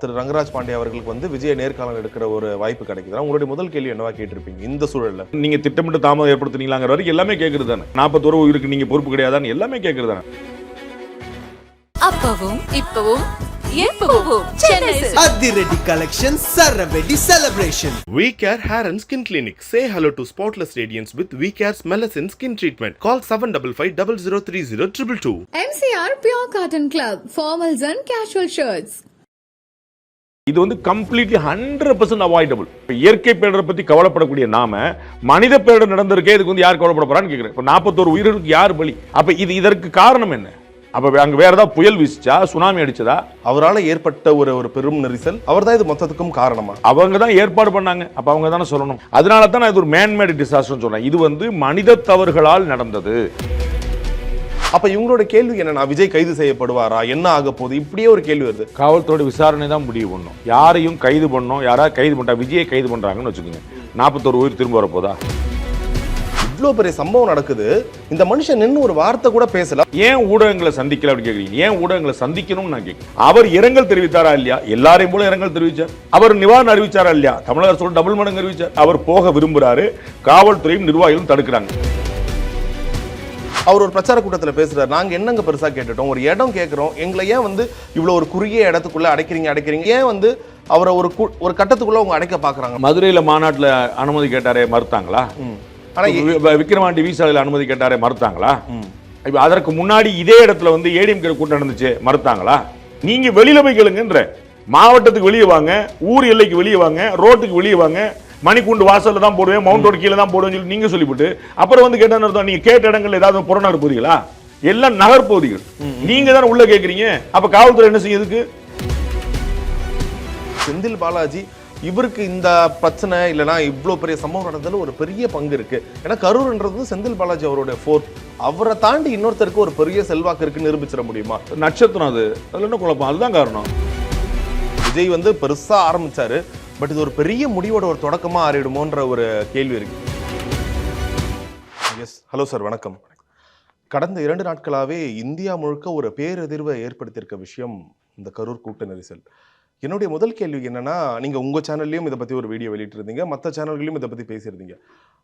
திரு ரங்கராஜ் பாண்டே அவர்களுக்கு வந்து விஜய நேர்காணல் எடுக்கிற ஒரு வாய்ப்பு கிடைக்குது உங்களுடைய முதல் கேள்வி என்னவா கேட்டிருப்பீங்க இந்த சூழல்ல நீங்க திட்டமிட்டு தாமதம் ஏற்படுத்துனீங்களாங்கிற வரைக்கும் எல்லாமே கேட்கறது தானே நாற்பத்தோரு உயிருக்கு நீங்க பொறுப்பு கிடையாதான்னு எல்லாமே கேட்கறது தானே அப்பவும் இப்பவும். அதிரடி collection சரவெடி celebration We Care Hair and Skin Clinic. Say hello to spotless radiance with We Care's Melasine Skin Treatment. Call 755 0030 222. MCR Pure Cotton Club, formals and casual shirts. இது வந்து கம்ப்ளீட்லி ஹண்ட்ரட் பர்சன்ட் அவாய்டபுள் இப்போ இயற்கை பேரிடரை பத்தி கவலைப்படக்கூடிய நாம மனித பேரிடர் நடந்திருக்கே இதுக்கு வந்து யார் கவலைப்பட போறான்னு கேட்குறேன் இப்போ நாற்பத்தோரு உயிர்களுக்கு யார் பலி? அப்ப இது இதற்கு காரணம் என்ன? அப்ப அங்க வேற ஏதாவது புயல் வீசிச்சா சுனாமி அடிச்சதா? அவரால ஏற்பட்ட ஒரு ஒரு பெரும் நெரிசல் அவர்தான் இது மொத்தத்துக்கும் காரணமா? அவங்க தான் ஏற்பாடு பண்ணாங்க. அப்ப அவங்க தானே சொல்லணும். அதனால தான் நான் இது ஒரு மேன்மேடு டிசாஸ்டர் சொல்றேன். இது வந்து மனித தவறுகளால் நடந்தது. அப்ப இவங்களோட கேள்வி என்னன்னா விஜய் கைது செய்யப்படுவாரா? என்ன ஆக போகுது? இப்படியே ஒரு கேள்வி வருது. காவல்துறை விசாரணை தான் முடிவு பண்ணும். யாரையும் கைது பண்ணோம் யாராவது கைது பண்ணிட்டா விஜயை கைது பண்றாங்கன்னு வச்சுக்கோங்க. நாற்பத்தோரு உயிர் திரும்ப வரப்போதா? இவ்வளோ பெரிய சம்பவம் நடக்குது. இந்த மனுஷன் நின்னு ஒரு வார்த்தை கூட பேசல. ஏன் ஊடகங்களை சந்திக்கல அப்படின்னு கேக்குறீங்க? ஏன் ஊடகங்களை சந்திக்கணும்னு நான் கேட்கிறேன் அவர் இரங்கல் தெரிவித்தாரா இல்லையா? எல்லாரையும் போல இரங்கல் தெரிவிச்சார். அவர் நிவாரணம் அறிவிச்சாரா இல்லையா? தமிழக அரசோட டபுள் மடங்கு அறிவிச்சார். அவர் போக விரும்புறாரு. காவல்துறையும் நிர்வாகிகளும் தடுக்கிறாங்க. அவர் ஒரு பிரச்சார கூட்டத்துல பேசுறாரு. நாங்க என்னங்க பெருசா கேட்டுட்டோம்? ஒரு இடம் கேட்கிறோம் எங்களை ஏன் வந்து இவ்வளவு ஒரு குறுகிய இடத்துக்குள்ள அடைக்கிறீங்க அடைக்கிறீங்க? ஏன் வந்து அவரை ஒரு ஒரு கட்டத்துக்குள்ள அவங்க அடைக்க பாக்குறாங்க? மதுரையில மாநாட்டுல அனுமதி கேட்டாரே மறுத்தாங்களா? ஆனா எ- வி- வி- விக்கிரவாண்டி விசாலையில் அனுமதி கேட்டாரே மறுத்தாங்களா. இப்ப அதற்கு முன்னாடி இதே இடத்துல வந்து ஏடிஎம் கூட்டம் நடந்துச்சு மறுத்தாங்களா? நீங்க வெளியில போய் கேளுங்கன்ற. மாவட்டத்துக்கு வெளியே வாங்க ஊர் எல்லைக்கு வெளியே வாங்க ரோட்டுக்கு வெளியே வாங்க மணிக்கூண்டு வாசல்ல தான் போடுவேன் மவுண்ட் ரோடு கீழே தான் போடுவேன் சொல்லி நீங்க சொல்லிவிட்டு அப்புறம் வந்து கேட்டா அர்த்தம் நீங்க கேட்ட இடங்கள்ல ஏதாவது புறநகர் பகுதிகளா? எல்லாம் நகர் பகுதிகள். நீங்க தானே உள்ள கேக்குறீங்க? அப்ப காவல்துறை என்ன செய்யுதுக்கு செந்தில் பாலாஜி இவருக்கு இந்த பிரச்சனை இல்லைனா இவ்வளோ பெரிய சம்பவம் நடந்ததுல ஒரு பெரிய பங்கு இருக்கு. ஏன்னா கரூர்ன்றது செந்தில் பாலாஜி அவருடைய ஃபோர்த் அவரை தாண்டி இன்னொருத்தருக்கு ஒரு பெரிய செல்வாக்கு இருக்குன்னு நிரூபிச்சிட முடியுமா? நட்சத்திரம் அது. அதுல என்ன குழப்பம்? அதுதான் காரணம். விஜய் வந்து பெருசா ஆரம்பிச்சாரு. பட் இது ஒரு பெரிய முடிவோட ஒரு தொடக்கமாக ஆறிடுமோன்ற ஒரு கேள்வி இருக்கு. எஸ் ஹலோ சார் வணக்கம். கடந்த இரண்டு நாட்களாகவே இந்தியா முழுக்க ஒரு பேரதிர்வை ஏற்படுத்தியிருக்க விஷயம் இந்த கரூர் கூட்ட நெரிசல். என்னுடைய முதல் கேள்வி என்னன்னா நீங்கள் உங்கள் சேனல்லையும் இதை பற்றி ஒரு வீடியோ வெளியிட்டிருந்தீங்க மற்ற சேனல்களையும் இதை பற்றி பேசியிருந்தீங்க.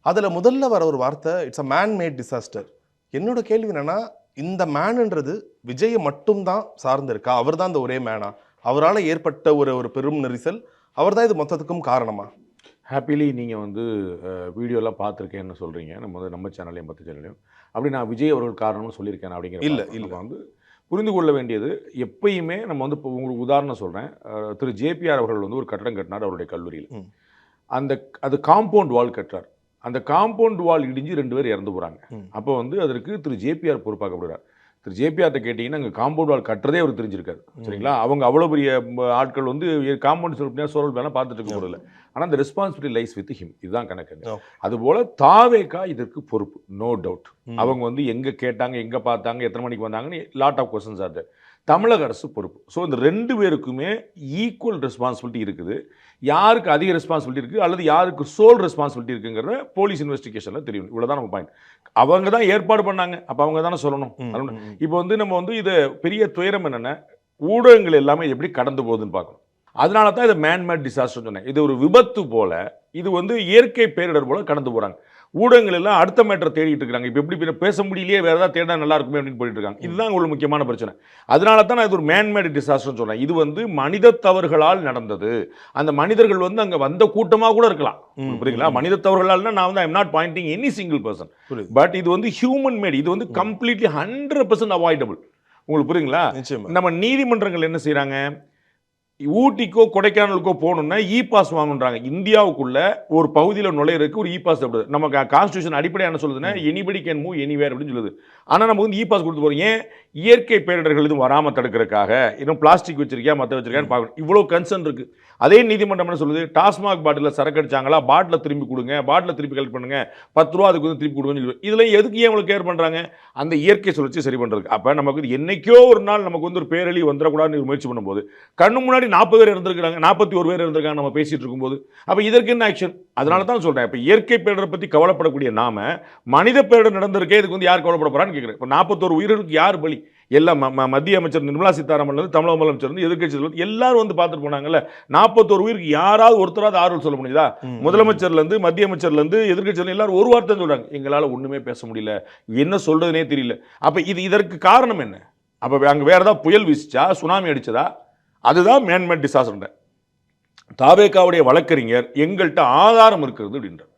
அதில் முதல்ல வர ஒரு வார்த்தை it's a man made disaster என்னோட கேள்வி என்னென்னா இந்த மேனுன்றது விஜயை மட்டும்தான் சார்ந்திருக்கா? அவர் தான் இந்த ஒரே மேனா அவரால் ஏற்பட்ட ஒரு ஒரு பெரும் நெரிசல் அவர் தான் இது மொத்தத்துக்கும் காரணமா? ஹாப்பிலி நீங்கள் வந்து வீடியோலாம் பார்த்துருக்கேன்னு சொல்கிறீங்க நம்ம வந்து நம்ம சேனல்லையும் மற்ற சேனல்லையும் அப்படி நான் விஜய் அவர்கள் காரணம்னு சொல்லியிருக்கேன் அப்படிங்கிற இல்ல, இல்ல. வந்து புரிந்து கொள்ள வேண்டியது எப்பயுமே நம்ம வந்து இப்போ உங்களுக்கு உதாரணம் சொல்கிறேன் திரு ஜேபிஆர் அவர்கள் வந்து ஒரு கட்டடம் கட்டினார் அவருடைய கல்லூரியில். அந்த அது காம்பவுண்ட் வால் கட்டுறார். அந்த காம்பவுண்ட் வால் இடிஞ்சு ரெண்டு பேர் இறந்து போகிறாங்க. அப்போ வந்து அதற்கு திரு ஜேபிஆர் பொறுப்பாக்கப்படுறார். திரு ஜேபிஆர்ட்ட கேட்டிங்கன்னா அங்கே காம்பவுண்ட் வால் கட்டுறதே அவர் தெரிஞ்சிருக்காரு. சரிங்களா? அவங்க அவ்வளோ பெரிய ஆட்கள் வந்து காம்பவுண்ட் சொல்லிட்டு சோழல் வேணால் பார்த்துட்டு இருக்க போகிறதில்ல ஆனால் அந்த ரெஸ்பான்சிபிலிட்டி லைஸ் வித் ஹிம் இதுதான் கணக்கு. அதுபோல தாவேக்கா இதற்கு பொறுப்பு. நோ டவுட் ம். அவங்க வந்து எங்க கேட்டாங்க எங்க பார்த்தாங்க எத்தனை மணிக்கு வந்தாங்கன்னு லாட் ஆஃப் கொஸ்டின்ஸ் ஆர் தமிழக அரசு பொறுப்பு. ஸோ இந்த ரெண்டு பேருக்குமே ஈக்குவல் ரெஸ்பான்சிபிலிட்டி இருக்குது. யாருக்கு அதிக ரெஸ்பான்சிபிலிட்டி இருக்குது அல்லது யாருக்கு சோல் ரெஸ்பான்சிபிலிட்டி இருக்குங்கிறத போலீஸ் இன்வெஸ்டிகேஷனில் தெரியும். இவ்வளோதான் நம்ம பாயிண்ட் அவங்க தான் ஏற்பாடு பண்ணாங்க. அப்போ அவங்க தானே சொல்லணும். இப்போ வந்து நம்ம வந்து இது பெரிய துயரம் என்னென்ன ஊடகங்கள் எல்லாமே எப்படி கடந்து போகுதுன்னு பார்க்கணும். அதனால தான் இது மேன்மேட் டிசாஸ்டர் சொன்னேன். இது ஒரு விபத்து போல இது வந்து இயற்கை பேரிடர் போல கடந்து போறாங்க. ஊடகங்கள் எல்லாம் அடுத்த மேட்டரை தேடிட்டு இருக்காங்க இப்போ எப்படி பேச முடியலையே வேற ஏதாவது தேடினா நல்லா இருக்குமே அப்படின்னு போயிட்டு இருக்காங்க இதுதான் ஒரு முக்கியமான பிரச்சனை. அதனால தான் நான் இது ஒரு மேன்மேட் டிசாஸ்டர் சொன்னேன் இது வந்து மனித தவறுகளால் நடந்தது. அந்த மனிதர்கள் வந்து அங்க வந்த கூட்டமா கூட இருக்கலாம். புரியுங்களா. மனித தவறுகளால்னா நான் வந்து I'm not pointing any single person. But இது வந்து ஹியூமன் மேட் இது வந்து கம்ப்ளீட்லி ஹண்ட்ரட் பர்சன்ட் அவாய்டபுள் உங்களுக்கு புரியுங்களா நம்ம நீதிமன்றங்கள் என்ன செய்றாங்க? ஊட்டிக்கோ கொடைக்கானலுக்கோ போகணும்னா இ பாஸ் வாங்கணுன்றாங்க இந்தியாவுக்குள்ள ஒரு பகுதியில் நுழையிறதுக்கு ஒரு இ பாஸ் தேவைப்படுது. நம்ம கான்ஸ்டியூஷன் அடிப்படையாக என்ன சொல்லுதுன்னா எனிபடி கேன் மூவ் எனிவேர் அப்படின்னு சொல்லுது. ஆனால் நம்ம வந்து இ பாஸ் கொடுத்து போகிறோம் ஏன்? இயற்கை பேரிடர்கள் எதுவும் வராமல் தடுக்கிறதுக்காக. இன்னும் பிளாஸ்டிக் வச்சிருக்கியா மற்ற வச்சிருக்கியான்னு பார்க்கணும். இவ்வளோ கன்சர்ன் இருக்கு. அதே நீதிமன்றம் என்ன சொல்லுது? டாஸ்மாக் பாட்டிலில் சரக்கு அடிச்சாங்களா? பாட்டில் திரும்பி கொடுங்க. பாட்டில் திருப்பி கலெக்ட் பண்ணுங்க. பத்து ரூபா அதுக்கு வந்து திருப்பி கொடுங்கன்னு சொல்லி. இதில் எதுக்கு ஏன் இவ்வளோ கேர் பண்ணுறாங்க அந்த இயற்கை சுழற்சி சரி பண்ணுறதுக்கு அப்போ நமக்கு என்னைக்கோ ஒரு நாள் நமக்கு வந்து ஒரு பேரழி வந்துடக்கூடாதுன்னு முயற்சி பண்ணும்போது கண்ணு முன்னாடி நாற்பது பேர் இருந்திருக்காங்க நாற்பத்தி ஒரு பேர் இருந்திருக்காங்க நம்ம பேசிட்டு இருக்கும்போது. அப்போ இதற்கு என்ன ஆக்ஷன் அதனால தான் சொல்றேன். இப்போ இயற்கை பேரிடரை பற்றி கவலைப்படக்கூடிய நாம மனித பேரிடர் நடந்திருக்கே இதுக்கு வந்து யார் கவலைப்பட போறான்னு கேட்குறேன் இப்போ நாற்பத்தோரு உயிர்களுக்கு யார் பலி? எல்லாம் மத்திய அமைச்சர் நிர்மலா சீதாராமன்ல இருந்து தமிழக முதலமைச்சர் வந்து எல்லாரும் வந்து பார்த்துட்டு போனாங்கல்ல நாற்பத்தோரு உயிருக்கு யாராவது ஒருத்தராவது ஆறுதல் சொல்ல முடியுதா? முதலமைச்சர்ல இருந்து மத்திய அமைச்சர்ல இருந்து எதிர்க்கட்சிகள் எல்லாரும் ஒரு வார்த்தை சொல்றாங்க. எங்களால ஒண்ணுமே பேச முடியல. என்ன சொல்றதுனே தெரியல. அப்ப இது இதற்கு காரணம் என்ன? அப்ப அங்க வேற ஏதாவது புயல் வீசிச்சா சுனாமி அடிச்சதா? அதுதான் மேன்மேட் டிசாஸ்டர் தாவேக்காவுடைய வழக்கறிஞர் எங்கள்கிட்ட ஆதாரம் இருக்கிறது அப்படின்றார்.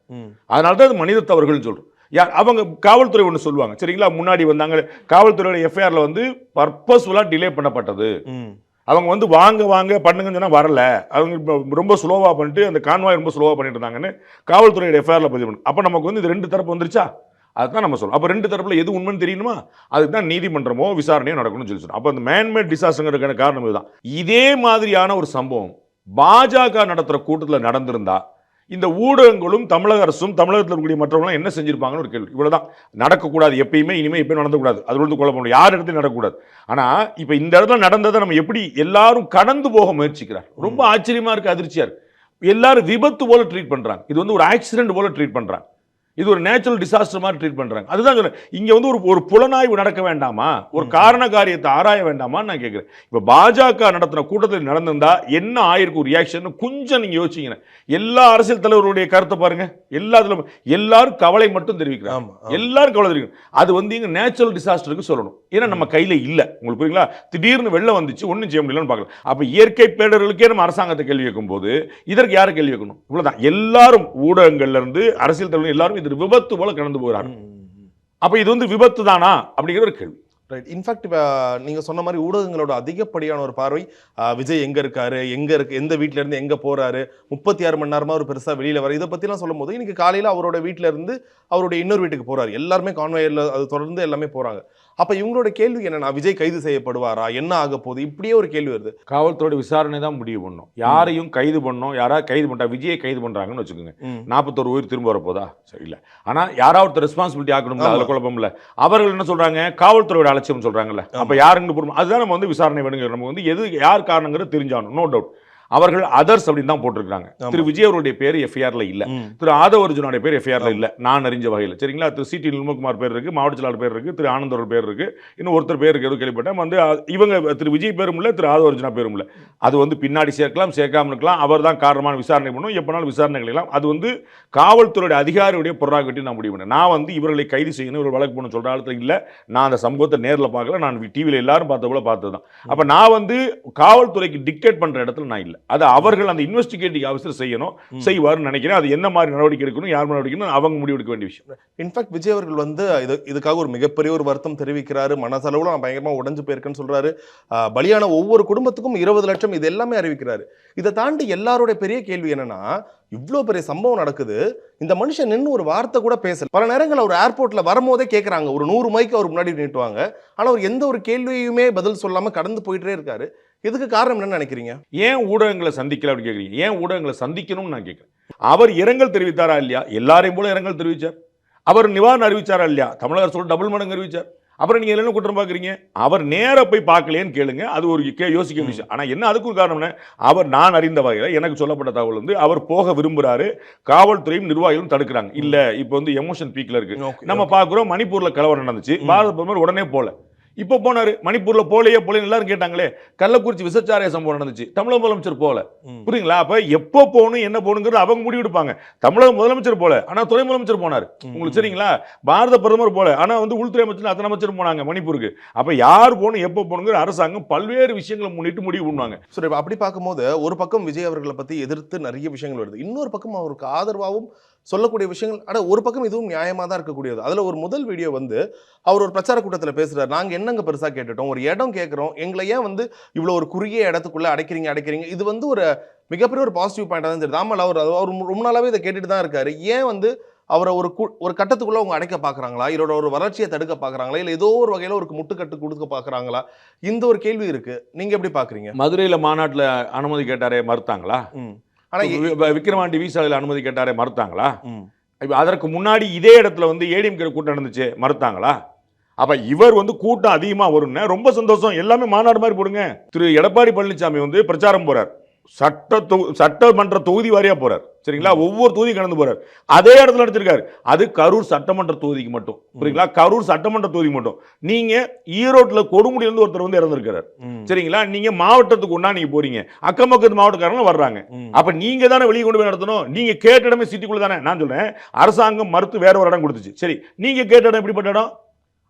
அதனால தான் அது மனித தவறுகள்னு சொல்றோம். யார் அவங்க காவல்துறை ஒன்று சொல்லுவாங்க. சரிங்களா? முன்னாடி வந்தாங்க காவல்துறையோட எஃப்ஐஆர்ல வந்து பர்பஸ்ஃபுல்லாக டிலே பண்ணப்பட்டது. அவங்க வந்து வாங்க வாங்க பண்ணுங்கன்னு சொன்னா வரல. அவங்க ரொம்ப ஸ்லோவா பண்ணிட்டு அந்த கான்வாய் ரொம்ப ஸ்லோவா பண்ணிட்டு இருந்தாங்கன்னு காவல்துறையோட எஃப்ஐஆர்ல பதிவு பண்ணு. அப்ப நமக்கு வந்து இது ரெண்டு தரப்பு வந்துருச்சா? அதுதான் நம்ம சொல்றோம். அப்ப ரெண்டு தரப்புல எது உண்மைன்னு தெரியணுமா? அதுக்கு தான் நீதிமன்றமோ விசாரணையோ நடக்கணும்னு சொல்லி சொல்றோம் அப்ப அந்த மேன்மேட் டிசாஸ்டருக்கான காரணம் இதுதான். இதே மாதிரியான ஒரு சம்பவம் பாஜக நடத்துற கூட்டத்துல நடந்திருந்தா இந்த ஊடகங்களும் தமிழக அரசும் தமிழகத்தில் இருக்கக்கூடிய மற்றவங்களும் என்ன செஞ்சிருப்பாங்கன்னு ஒரு கேள்வி. இவ்வளவுதான். நடக்கக்கூடாது எப்பயுமே இனிமே எப்பயும் நடந்தக்கூடாது. அது வந்து குழப்பம் இல்லை. யார் இடத்துலையும் நடக்கக்கூடாது. ஆனா இப்ப இந்த இடத்துல நடந்ததை நம்ம எப்படி எல்லாரும் கடந்து போக முயற்சிக்கிறார்? ரொம்ப ஆச்சரியமா இருக்கு அதிர்ச்சியா இருக்கு. எல்லாரும் விபத்து போல ட்ரீட் பண்றாங்க. இது வந்து ஒரு ஆக்சிடென்ட் போல ட்ரீட் பண்றாங்க. இது ஒரு நேச்சுரல் டிசாஸ்டர் மாதிரி ட்ரீட் பண்றாங்க. அதுதான் சொல்றேன் இங்க வந்து ஒரு ஒரு புலனாய்வு நடக்க வேண்டாமா? ஒரு காரண காரியத்தை ஆராய வேண்டாமான்னு நான் கேட்கிறேன். இப்ப பாஜக நடத்தின கூட்டத்தில் நடந்திருந்தா என்ன ஆயிருக்கும் ரியாக்ஷன் கொஞ்சம் நீங்க யோசிச்சீங்க எல்லா அரசியல் தலைவருடைய கருத்தை பாருங்க. எல்லாத்துலயும் எல்லாரும் கவலை மட்டும் தெரிவிக்கிறாங்க. எல்லாரும் கவலை தெரியும் அது வந்து இங்க நேச்சுரல் டிசாஸ்டருக்கு சொல்லணும். ஏன்னா நம்ம கையில இல்ல. உங்களுக்கு புரியுங்களா? திடீர்னு வெள்ளம் வந்துச்சு ஒண்ணும் செய்ய முடியலன்னு பார்க்கலாம். அப்ப இயற்கை பேடர்களுக்கே நம்ம அரசாங்கத்தை கேள்வி கேட்கும் போது இதற்கு யாரை கேள்வி கேட்கணும் இவ்வளவுதான். எல்லாரும் ஊடகங்கள்ல இருந்து அரசியல் தலைவர் எல்லாரும் இது விபத்து போல கடந்து போகிறாங்க ம். அப்ப இது வந்து விபத்து தானா? அப்படிங்கிற ஒரு கேள்வி. ரைட் இன்ஃபேக்ட் நீங்க சொன்ன மாதிரி ஊடகங்களோட அதிகப்படியான ஒரு பார்வை விஜய் எங்க இருக்காரு எங்க இருக்கு எந்த வீட்ல இருந்து எங்க போறாரு முப்பத்தி ஆறு மணி நேரமா ஒரு பெருசா வெளியில வர இதை பத்திலாம் சொல்லும் போது இன்னைக்கு காலையில அவரோட வீட்ல இருந்து அவருடைய இன்னொரு வீட்டுக்கு போறாரு. எல்லாருமே கான்வேயர்ல அது தொடர்ந்து எல்லாமே போறாங்க. அப்ப இவங்களோட கேள்வி என்னன்னா விஜய் கைது செய்யப்படுவாரா? என்ன ஆக போகுது? இப்படியே ஒரு கேள்வி வருது. காவல்துறை விசாரணை தான் முடிவு பண்ணும். யாரையும் கைது பண்ணோம் யாராவது கைது பண்ணிட்டா விஜயை கைது பண்றாங்கன்னு வச்சுக்கோங்க. நாற்பத்தொரு உயிர் திரும்ப வரப்போதா? சரி இல்ல ஆனா யாராவது ரெஸ்பான்சிபிலிட்டி ஆக்கணும்ல அதுல. குழப்பம் இல்ல அவர்கள் என்ன சொல்றாங்க? காவல்துறையோட அலட்சியம் சொல்றாங்கல்ல. அப்ப யாருன்னு பொறுமை அதுதான் நம்ம வந்து விசாரணை வேணுங்க நம்ம வந்து எது யார் காரணங்கிறது தெரிஞ்சாகணும். நோ டவுட் அவர்கள் அதர்ஸ் அப்படின்னு தான் போட்டிருக்காங்க. திரு விஜய் அவருடைய பேர் எஃப்ஐஆர்ல இல்ல. திரு ஆதவ அர்ஜுனோட பேர் எஃப்ஐஆர்ல இல்ல. நான் அறிஞ்ச வகையில். சரிங்களா? திரு சி டி நிர்மல்குமார் பேர் இருக்கு மாவட்ட செயலாளர் பேர் இருக்கு திரு ஆனந்த் அவர்கள் பேர் இருக்கு. இன்னும் ஒருத்தர் பேர் இருக்கு கேள்விப்பட்டேன். வந்து இவங்க திரு விஜய் பேரும் இல்ல திரு ஆதவ அர்ஜுனா பேரும் இல்ல. அது வந்து பின்னாடி சேர்க்கலாம் சேர்க்காம இருக்கலாம். அவர் தான் காரணமான விசாரணை பண்ணும். எப்பனாலும் விசாரணை கிடைக்கலாம் அது வந்து காவல்துறையுடைய அதிகாரியுடைய பொருளாகட்டி நான் முடிவு பண்ணேன். நான் வந்து இவர்களை கைது செய்யணும் இவர் வழக்கு போன சொல்ற ஆளத்துல இல்ல. நான் அந்த சம்பவத்தை நேர்ல பார்க்கல. நான் டிவியில் எல்லாரும் பார்த்த போல பார்த்தது தான் அப்ப நான் வந்து காவல்துறைக்கு டிக்டேட் பண்ற இடத்துல நான் இல்ல. அது அவர்கள் அந்த இன்வெஸ்டிகேட்டிவ் ஆஃபீஸர் செய்யணும் செய்வார்னு நினைக்கிறேன். அது என்ன மாதிரி நடவடிக்கை எடுக்கணும் யார் மாதிரி நடவடிக்கை எடுக்கணும் அவங்க முடிவெடுக்க வேண்டிய விஷயம். இன்ஃபேக்ட் விஜய் அவர்கள் வந்து இது இதுக்காக ஒரு மிகப்பெரிய ஒரு வருத்தம் தெரிவிக்கிறாரு. மனசளவுல நான் பயங்கரமா உடைஞ்சு போயிருக்கேன்னு சொல்றாரு. ஆஹ், பலியான ஒவ்வொரு குடும்பத்துக்கும் இருபது லட்சம் இது எல்லாமே அறிவிக்கிறாரு. இதை தாண்டி எல்லாரோட பெரிய கேள்வி என்னன்னா இவ்வளோ பெரிய சம்பவம் நடக்குது. இந்த மனுஷன் நின்று ஒரு வார்த்தை கூட பேசல. பல நேரங்கள் அவர் ஏர்போர்ட்ல வரும்போதே கேட்குறாங்க ஒரு நூறு மைக்கு அவர் முன்னாடி நீட்டுவாங்க ஆனா அவர் எந்த ஒரு கேள்வியுமே பதில் சொல்லாம கடந்து போயிட்டே இருக்காரு. இதுக்கு காரணம் என்னன்னு நினைக்கிறீங்க? ஏன் ஊடகங்களை சந்திக்கல அப்படி கேட்குறீங்க ஏன் ஊடகங்களை சந்திக்கணும்னு நான் கேட்குறேன் அவர் இரங்கல் தெரிவித்தாரா இல்லையா? எல்லாரையும் போல இரங்கல் தெரிவிச்சார். அவர் நிவாரணம் அறிவிச்சாரா இல்லையா? தமிழக அரசோட டபுள் மடங்கு அறிவிச்சார். அப்புறம் நீங்க என்ன குற்றம் பார்க்குறீங்க? அவர் நேரா போய் பார்க்கலையேன்னு கேளுங்க. அது ஒரு கே யோசிக்க விஷயம். ஆனா என்ன அதுக்கு ஒரு காரணம் என்ன? அவர் நான் அறிந்த வகையில் எனக்கு சொல்லப்பட்ட தகவல் வந்து அவர் போக விரும்புறாரு. காவல்துறையும் நிர்வாகிகளும் தடுக்கிறாங்க. இல்ல இப்போ வந்து எமோஷன் பீக்ல இருக்கு. Okay, நம்ம பார்க்குறோம் மணிப்பூர்ல கலவரம் நடந்துச்சு. பாரத பிரதமர் உடனே போல. இப்போ போனாரு. மணிப்பூர்ல போலையே போலேன்னு எல்லாரும் கேட்டாங்களே கள்ளக்குறிச்சி விசச்சாரிய சம்பவம் நடந்துச்சு. தமிழக முதலமைச்சர் போல. புரியுங்களா அப்ப எப்போ போகணும் என்ன போகணுங்கிறது அவங்க முடிவு எடுப்பாங்க தமிழக முதலமைச்சர் போல. ஆனா துணை முதலமைச்சர் போனார். உங்களுக்கு சரிங்களா? பாரத பிரதமர் போல. ஆனா வந்து உள்துறை அமைச்சர் அத்தனை அமைச்சர் போனாங்க மணிப்பூருக்கு. அப்ப யார் போகணும் எப்போ போகணுங்கிற அரசாங்கம் பல்வேறு விஷயங்களை முன்னிட்டு முடிவு பண்ணுவாங்க. சரி அப்படி பார்க்கும்போது ஒரு பக்கம் விஜய் அவர்களை பத்தி எதிர்த்து நிறைய விஷயங்கள் வருது. இன்னொரு பக்கம் அவருக்கு ஆதரவாகவும் சொல்லக்கூடிய விஷயங்கள் ஆனா ஒரு பக்கம் இதுவும் நியாயமா தான் இருக்கக்கூடியது. அதுல ஒரு முதல் வீடியோ வந்து அவர் ஒரு பிரச்சார கூட்டத்துல பேசுறாரு. நாங்க என்னங்க பெருசா கேட்டுட்டோம்? ஒரு இடம் கேட்கிறோம் எங்களை ஏன் வந்து இவ்வளவு ஒரு குறுகிய இடத்துக்குள்ள அடைக்கிறீங்க அடைக்கிறீங்க? இது வந்து ஒரு மிகப்பெரிய ஒரு பாசிட்டிவ் பாயிண்டா தான் தெரியுது ஆமாம் அவர் அவர் ரொம்ப நாளாவே இதை கேட்டுட்டு தான் இருக்காரு. ஏன் வந்து அவரை ஒரு கு- ஒரு கட்டத்துக்குள்ள அவங்க அடைக்க பாக்குறாங்களா? இதோட ஒரு வளர்ச்சியை தடுக்க பாக்குறாங்களா? இல்ல ஏதோ ஒரு வகையில ஒரு முட்டுக்கட்டு கொடுக்க பாக்குறாங்களா? இந்த ஒரு கேள்வி இருக்கு. நீங்க எப்படி பாக்குறீங்க? மதுரையில மாநாட்டுல அனுமதி கேட்டாரே மறுத்தாங்களா? ம். ஆனா எ- வி- விக்கிரவாண்டி விசாலையில் அனுமதி கேட்டாரே மறுத்தாங்களா. இப்ப அதற்கு முன்னாடி இதே இடத்துல வந்து ஏடிஎம்கே கூட்டம் நடந்துச்சு மறுத்தாங்களா? அப்ப இவர் வந்து கூட்டம் அதிகமா வரும்னா ரொம்ப சந்தோஷம். எல்லாமே மாநாடு மாதிரி போடுங்க. திரு. எடப்பாடி பழனிசாமி வந்து பிரச்சாரம் போறார். சட்ட தொகு சட்டமன்ற தொகுதி வாரியா போறார். சரிங்களா? ஒவ்வொரு தொகுதி கடந்து போறார். அதே இடத்துல நடிச்சிருக்காரு அது கரூர் சட்டமன்ற தொகுதிக்கு மட்டும். புரியுங்களா கரூர் சட்டமன்ற தொகுதிக்கு மட்டும். நீங்க ஈரோட்ல கொடுமுடியில இருந்து ஒருத்தர் வந்து இறந்திருக்காரு. சரிங்களா? நீங்க மாவட்டத்துக்கு ஒண்ணா நீங்க போறீங்க. அக்கம் பக்கத்து மாவட்டக்காரங்க வர்றாங்க. அப்ப நீங்க தானே வெளியே கொண்டு போய் நடத்தணும்? நீங்க கேட்ட இடமே சிட்டிக்குள்ள தானே? நான் சொல்றேன் அரசாங்கம் மறுத்து வேற ஒரு இடம் கொடுத்துச்சு. சரி நீங்க கேட்ட இடம் எப்படிப்பட்ட இடம்?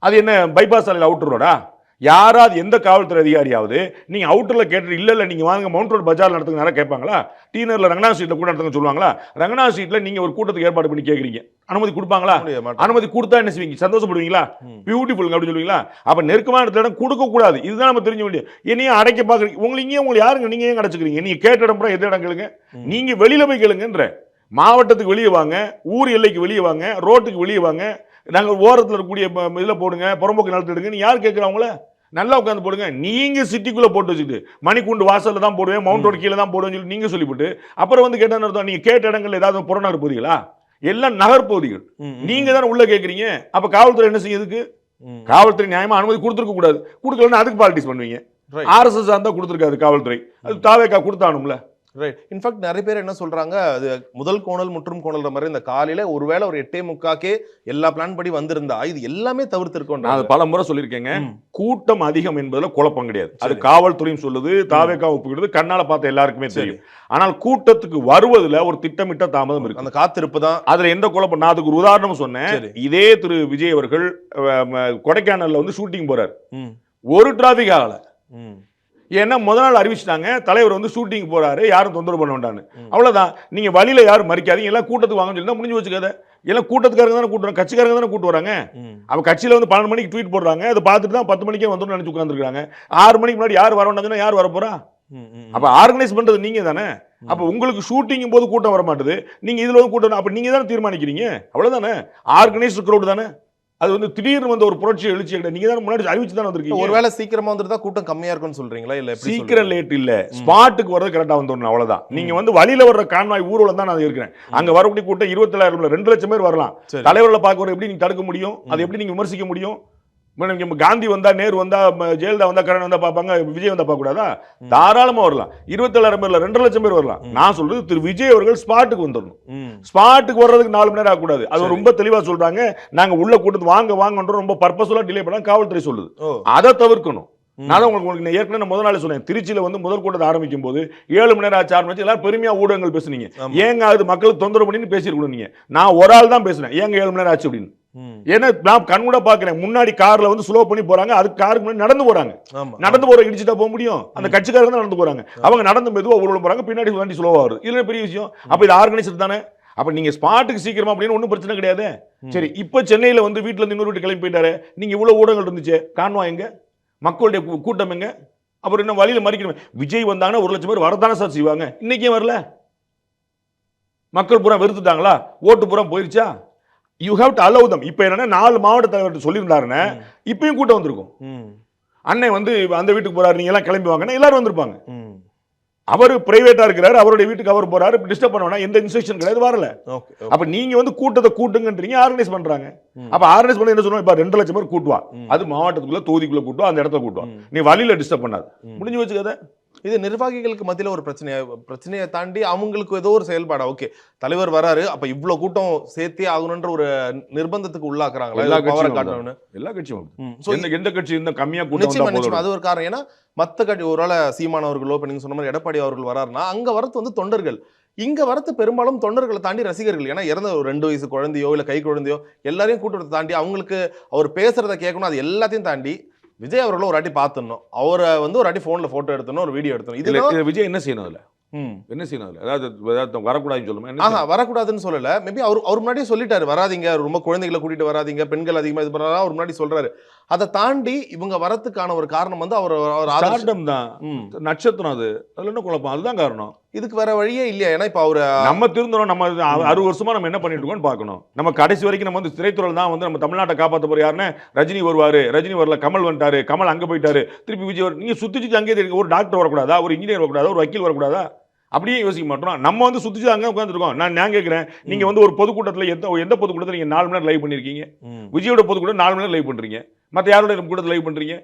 அது என்ன பைபாஸ் சாலையில் அவுட்டர் ரோடா யாராவது எந்த காவல்துறை அதிகாரியாவது நீங்க அவுட்டர்ல கேட்டு இல்ல இல்ல நீங்க வாங்க மவுண்ட் ரோட் பஜார் நடத்துங்க யாராவது கேட்பாங்களா? டீனர்ல ரங்கநாத் ஸ்ட்ரீட்ல கூட நடத்துங்க சொல்லுவாங்களா? ரங்கநாத் ஸ்ட்ரீட்ல நீங்க ஒரு கூட்டத்துக்கு ஏற்பாடு பண்ணி கேக்குறீங்க. அனுமதி கொடுப்பாங்களா. அனுமதி கொடுத்தா என்ன செய்வீங்க? சந்தோஷப்படுவீங்களா. பியூட்டிஃபுல் அப்படின்னு சொல்லுவீங்களா? அப்ப நெருக்கமான இடத்துல இடம் கொடுக்க கூடாது. இதுதான் நம்ம தெரிஞ்ச வேண்டிய என்னையும் அடைக்க பாக்குறீங்க உங்களுக்கு இங்கே உங்களை யாருங்க? நீங்க ஏன் அடைச்சுக்கிறீங்க? நீங்க கேட்ட இடம் பூரா எந்த இடம் கேளுங்க? ம். நீங்க வெளியில போய் கேளுங்கன்ற. மாவட்டத்துக்கு வெளியே வாங்க ஊர் எல்லைக்கு வெளியே வாங்க ரோட்டுக்கு வெளியே வாங்க நாங்க ஓரத்துல இருக்கக்கூடிய இதுல போடுங்க புறம்போக்கு நிலத்துல எடுங்க. நீ யார் கேட்கறவங்கள நல்லா உட்காந்து போடுங்க. நீங்க சிட்டிக்குள்ள போட்டு வச்சுட்டு மணிக்கூண்டு வாசல்ல தான் போடுவேன் மவுண்ட் ரோடு கீழே தான் போடுவேன் சொல்லி நீங்க சொல்லிவிட்டு அப்புறம் வந்து கேட்டா அர்த்தம் நீங்க கேட்ட இடங்கள்ல ஏதாவது புறநகர் பகுதிகளா? எல்லாம் நகர் பகுதிகள். ம், ம், நீங்க தானே உள்ள கேக்குறீங்க அப்ப காவல்துறை என்ன செய்யுதுக்கு. காவல்துறை நியாயமா அனுமதி கொடுத்துருக்க கூடாது. கொடுக்கலன்னா அதுக்கு பாலிட்டிக்ஸ் பண்ணுவீங்க. ஆர்எஸ்எஸ் இருந்தா கொடுத்துருக்காது காவல்துறை. அது தாவேக்கா கொடுத்தானும்ல. ரைட் இன்ஃபேக்ட் நிறைய பேர் என்ன சொல்றாங்க? அது முதல் கோணல் முற்றும் கோணல்ற மாதிரி இந்த காலையில ஒருவேளை ஒரு எட்டே முக்காக்கே எல்லா பிளான் படி வந்திருந்தா இது எல்லாமே நான் தவிர்த்திருக்கோம் அது பல முறை சொல்லியிருக்கேங்க. கூட்டம் அதிகம் என்பதுல குழப்பம் கிடையாது. அது. காவல்துறையும் சொல்லுது தாவேக்கா ஒப்புக்கிறது கண்ணால பார்த்த எல்லாருக்குமே. தெரியும். ஆனால் கூட்டத்துக்கு வருவதுல ஒரு திட்டமிட்ட தாமதம் இருக்கு. அந்த காத்திருப்பு தான் அதுல எந்த குழப்பம்? நான் அதுக்கு ஒரு உதாரணம் சொன்னேன். இதே திரு விஜய் அவர்கள் கொடைக்கானல்ல வந்து ஷூட்டிங் போறார். ம், ஒரு டிராபிக் ஆகல. ஏன்னா முத நாள் அறிவிச்சிட்டாங்க தலைவர் வந்து ஷூட்டிங் போறாரு யாரும் தொந்தரவு பண்ண வேண்டாம்னு. ம். அவ்வளவுதான். நீங்க வழியில யாரும் மறிக்காதீங்க. எல்லாம் கூட்டத்துக்கு வாங்கன்னு சொல்லி தான் முடிஞ்சு வச்சுக்காத எல்லாம் கூட்டத்துக்காரங்க தானே கூட்டுறாங்க கட்சிக்காரங்க தானே கூட்டு வராங்க. ம். அவ கட்சியில வந்து பன்னெண்டு மணிக்கு ட்வீட் போடுறாங்க. அதை பார்த்துட்டு தான் பத்து மணிக்கே வந்துடும் நினைச்சு உட்காந்துருக்காங்க ஆறு மணிக்கு முன்னாடி யார் வர வேண்டாம் யார் வர போறா? ம், ம், அப்ப ஆர்கனைஸ் பண்றது நீங்க தானே. அப்ப உங்களுக்கு ஷூட்டிங் போது கூட்டம் வர மாட்டுது நீங்க இதுல வந்து கூட்டம் அப்ப நீங்க தானே தீர்மானிக்கிறீங்க? அவ்வளவுதானே? ஆர்கனைஸ்டு crowd தானே? அது வந்து திடீர்னு வந்து ஒரு புரட்சி எழுச்சி கிடையாது. நீங்க தானே முன்னாடி அறிவிச்சு தானே வந்திருக்கீங்க. ஒருவேளை சீக்கிரமா வந்துருந்தா கூட்டம் கம்மியா இருக்கும்னு சொல்றீங்களா? இல்ல சீக்கிரம் லேட் இல்ல. ஸ்பாட்டுக்கு வர்றது கரெக்டா வந்துடணும் அவ்வளவுதான். நீங்க வந்து வழியில வர்ற கான்வாய் ஊர்வலம் தான் நான் இருக்கிறேன். அங்க வரக்கூடிய கூட்டம் இருபத்தேழாயிரம் ரெண்டு லட்சம் பேர் வரலாம். தலைவர்களை பார்க்க எப்படி நீங்க தடுக்க முடியும்? அதை எப்படி நீங்க விமர்சிக்க முடியும்? மேடம், இங்க காந்தி வந்தா நேரு வந்தா ஜெயலலிதா வந்தா கரண் வந்தா பார்ப்பாங்க விஜய் வந்தா பார்க்க கூடாதா தாராளமா வரலாம். இருபத்தேழாயிரம் பேர்ல ரெண்டு லட்சம் பேர் வரலாம். நான் சொல்றது திரு விஜய் அவர்கள் ஸ்பாட்டுக்கு வந்துடணும். ஸ்பாட்டுக்கு வர்றதுக்கு நாலு மணி நேரம் ஆகக்கூடாது. அது. ரொம்ப தெளிவா சொல்றாங்க. நாங்க உள்ள கூட்டத்து வாங்க வாங்கன்றோம். ரொம்ப பர்பஸ்ஃபுல்லா டிலே பண்ணா காவல்துறை சொல்லுது. அதை தவிர்க்கணும். நான் உங்களுக்கு உங்களுக்கு நான் ஏற்கனவே முதல் நாள் சொன்னேன். திருச்சியில வந்து முதல் கூட்டத்தை ஆரம்பிக்கும் போது ஏழு மணி நேரம் ஆச்சு ஆரம்பிச்சு எல்லாரும் பெருமையா ஊடகங்கள் பேசுனீங்க. ஏங்க அது மக்களுக்கு தொந்தரவு பண்ணின்னு பேசிருக்கணும் நீங்க. நான் ஒரு ஆள் தான் பேசுனேன். ஏங்க ஏழு மணி நேரம் ஆச்சு அப்படின்னு? ஏன்னா நான் கண் கூட பாக்குறேன் முன்னாடி கார்ல வந்து ஸ்லோ பண்ணி போறாங்க. அதுக்கு காருக்கு முன்னாடி நடந்து போறாங்க. நடந்து போற இடிச்சுட்டா போக முடியும். அந்த கட்சிக்காரங்க தான் நடந்து போறாங்க. அவங்க நடந்து மெதுவா ஊர்வலம் போறாங்க. பின்னாடி வண்டி ஸ்லோவா வருது. இதுல பெரிய விஷயம். அப்ப இது ஆர்கனைசர் தானே? அப்ப நீங்க ஸ்பாட்டுக்கு சீக்கிரமா அப்படின்னு ஒன்றும் பிரச்சனை கிடையாது. சரி இப்ப சென்னையில வந்து வீட்டுல இருந்து இன்னொரு வீட்டு கிளம்பி போயிட்டாரு. நீங்க இவ்வளவு ஊடகங்கள் இருந்துச்சு. கான்வா எங்க? மக்களுடைய கூட்டம் எங்க? அப்புறம் என்ன வழியில மறிக்கணும். விஜய் வந்தாங்கன்னா ஒரு லட்சம் பேர் வரதானே சார் செய்வாங்க. இன்னைக்கே வரல? மக்கள் பூரா வெறுத்துட்டாங்களா? ஓட்டு பூரா போயிருச்சா? You have to allow them இப்போ என்னன்னா நாலு மாவட்ட தலைவர்கிட்ட சொல்லியிருந்தாருன்னு இப்பயும் கூட்டம் வந்திருக்கும் அண்ணன் வந்து அந்த வீட்டுக்கு போறாரு நீங்க எல்லாம் கிளம்பி வாங்கன்னா எல்லாரும் வந்திருப்பாங்க. அவர் பிரைவேட்டா இருக்கிறாரு அவருடைய வீட்டுக்கு அவர் போறாரு டிஸ்டர்ப் பண்ண எந்த இன்ஸ்ட்ரக்ஷன் கிடையாது வரல. அப்ப நீங்க வந்து கூட்டத்தை கூட்டுங்கன்றீங்க ஆர்கனைஸ் பண்றாங்க. அப்ப ஆர்கனைஸ் பண்ண என்ன சொல்லுவோம் இப்ப ரெண்டு லட்சம் பேர் கூட்டுவா. அது மாவட்டத்துக்குள்ள தொகுதிக்குள்ள கூட்டுவா அந்த இடத்துல கூட்டுவா. நீ வழியில டிஸ்டர்ப் பண்ணாது. முடிஞ்சு வச்சுக்கத இது நிர்வாகிகளுக்கு மத்தியில ஒரு பிரச்சனையா பிரச்சனையை தாண்டி அவங்களுக்கு ஏதோ ஒரு செயல்பாடா? ஓகே தலைவர் வராரு அப்ப இவ்வளவு கூட்டம் சேர்த்தே ஆகணும்ன்ற ஒரு நிர்பந்தத்துக்கு உள்ளாக்குறாங்களா? எல்லா காட்டணும்னு? எல்லா கட்சியும் எந்த கட்சி இருந்தா கம்மியா கூட்டம். அது ஒரு காரணம். ஏன்னா மத்த கட்சி ஒருவேளை சீமான் அவர்களோ இப்ப நீங்க சொன்ன மாதிரி எடப்பாடி அவர்கள் வராருன்னா அங்க வரது வந்து தொண்டர்கள். இங்க வரது பெரும்பாலும் தொண்டர்களை தாண்டி ரசிகர்கள். ஏன்னா இறந்த ஒரு ரெண்டு வயசு குழந்தையோ இல்ல கை குழந்தையோ எல்லாரையும் கூட்டத்தை தாண்டி அவங்களுக்கு அவர் பேசுறத கேட்கணும் அது எல்லாத்தையும் தாண்டி விஜய் அவர்களை ஒரு வாட்டி பார்த்துடணும். அவரை வந்து ஒரு வாட்டி போன்ல போட்டோ எடுத்தணும் ஒரு வீடியோ எடுத்தணும் இதுல விஜய் என்ன செய்யணும் அதுல. என்ன செய்யணும் அதுல? அதாவது அதாவது வரக்கூடாதுன்னு சொல்லுமா? ஆஹா? வரக்கூடாதுன்னு சொல்லல. மேபி அவர் அவர் முன்னாடியே சொல்லிட்டாரு வராதீங்க. ரொம்ப குழந்தைகளை கூட்டிட்டு வராதீங்க. பெண்கள் அதிகமா இது பண்ணாரா அவர் முன்னாடி சொல்றாரு. அதை தாண்டி இவங்க வரத்துக்கான ஒரு காரணம் வந்து அவர் அவர் தான். நட்சத்திரம் அது. அதுல என்ன குழப்பம்? அதுதான் காரணம். இதுக்கு வேற வழியே இல்லையா? ஏன்னா இப்ப அவரு நம்ம திருந்தணும் நம்ம அறுபது வருஷமா நம்ம என்ன பண்ணிட்டு இருக்கோம்னு பார்க்கணும். நம்ம கடைசி வரைக்கும் நம்ம வந்து திரைத்துறையில் தான் வந்து நம்ம தமிழ்நாட்டை காப்பாற்ற போற யாருன்னு ரஜினி வருவாரு. ரஜினி வரல கமல் வந்துட்டாரு. கமல் அங்க போயிட்டாரு. திருப்பி விஜய் நீங்க சுத்தி சுத்தி அங்கேயே இருக்கு. ஒரு டாக்டர் வரக்கூடாதா? ஒரு இன்ஜினியர் வரக்கூடாதா? ஒரு வக்கீல் வரக்கூடாதா? அப்படியே யோசிக்க மாட்டோம். நம்ம வந்து சுத்தி சுத்தி அங்கே உட்காந்துருக்கோம் நான் நான் கேட்கிறேன் நீங்க வந்து ஒரு பொதுக்கூட்டத்தில் எந்த எந்த பொதுக்கூட்டத்தில் நீங்க நாலு மணி நேரம் லைவ் பண்ணிருக்கீங்க? ம். விஜயோட பொதுக்கூட்டம் நாலு மணி நேரம் லைவ் பண்றீங்க. மத்த யாரோட கூட்டத்தில் லைவ் பண்றீங்க?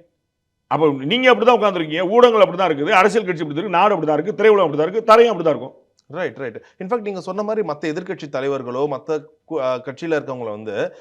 அப்போ நீங்க அப்படிதான் உட்காந்துருக்கீங்க ஊடகங்கள் அப்படிதான் இருக்குது. அரசியல் கட்சி அப்படி இருக்கு. நாடு அப்படிதான் இருக்கு. திரையுலகம் அப்படிதான் இருக்கு. தரையும் அப்படிதான் இருக்கும். ரைட் ரைட் இன்ஃபேக்ட் நீங்க சொன்ன மாதிரி மத்த எதிர்க்கட்சி தலைவர்களோ அஹ் கட்சியில இருக்கவங்கள வந்து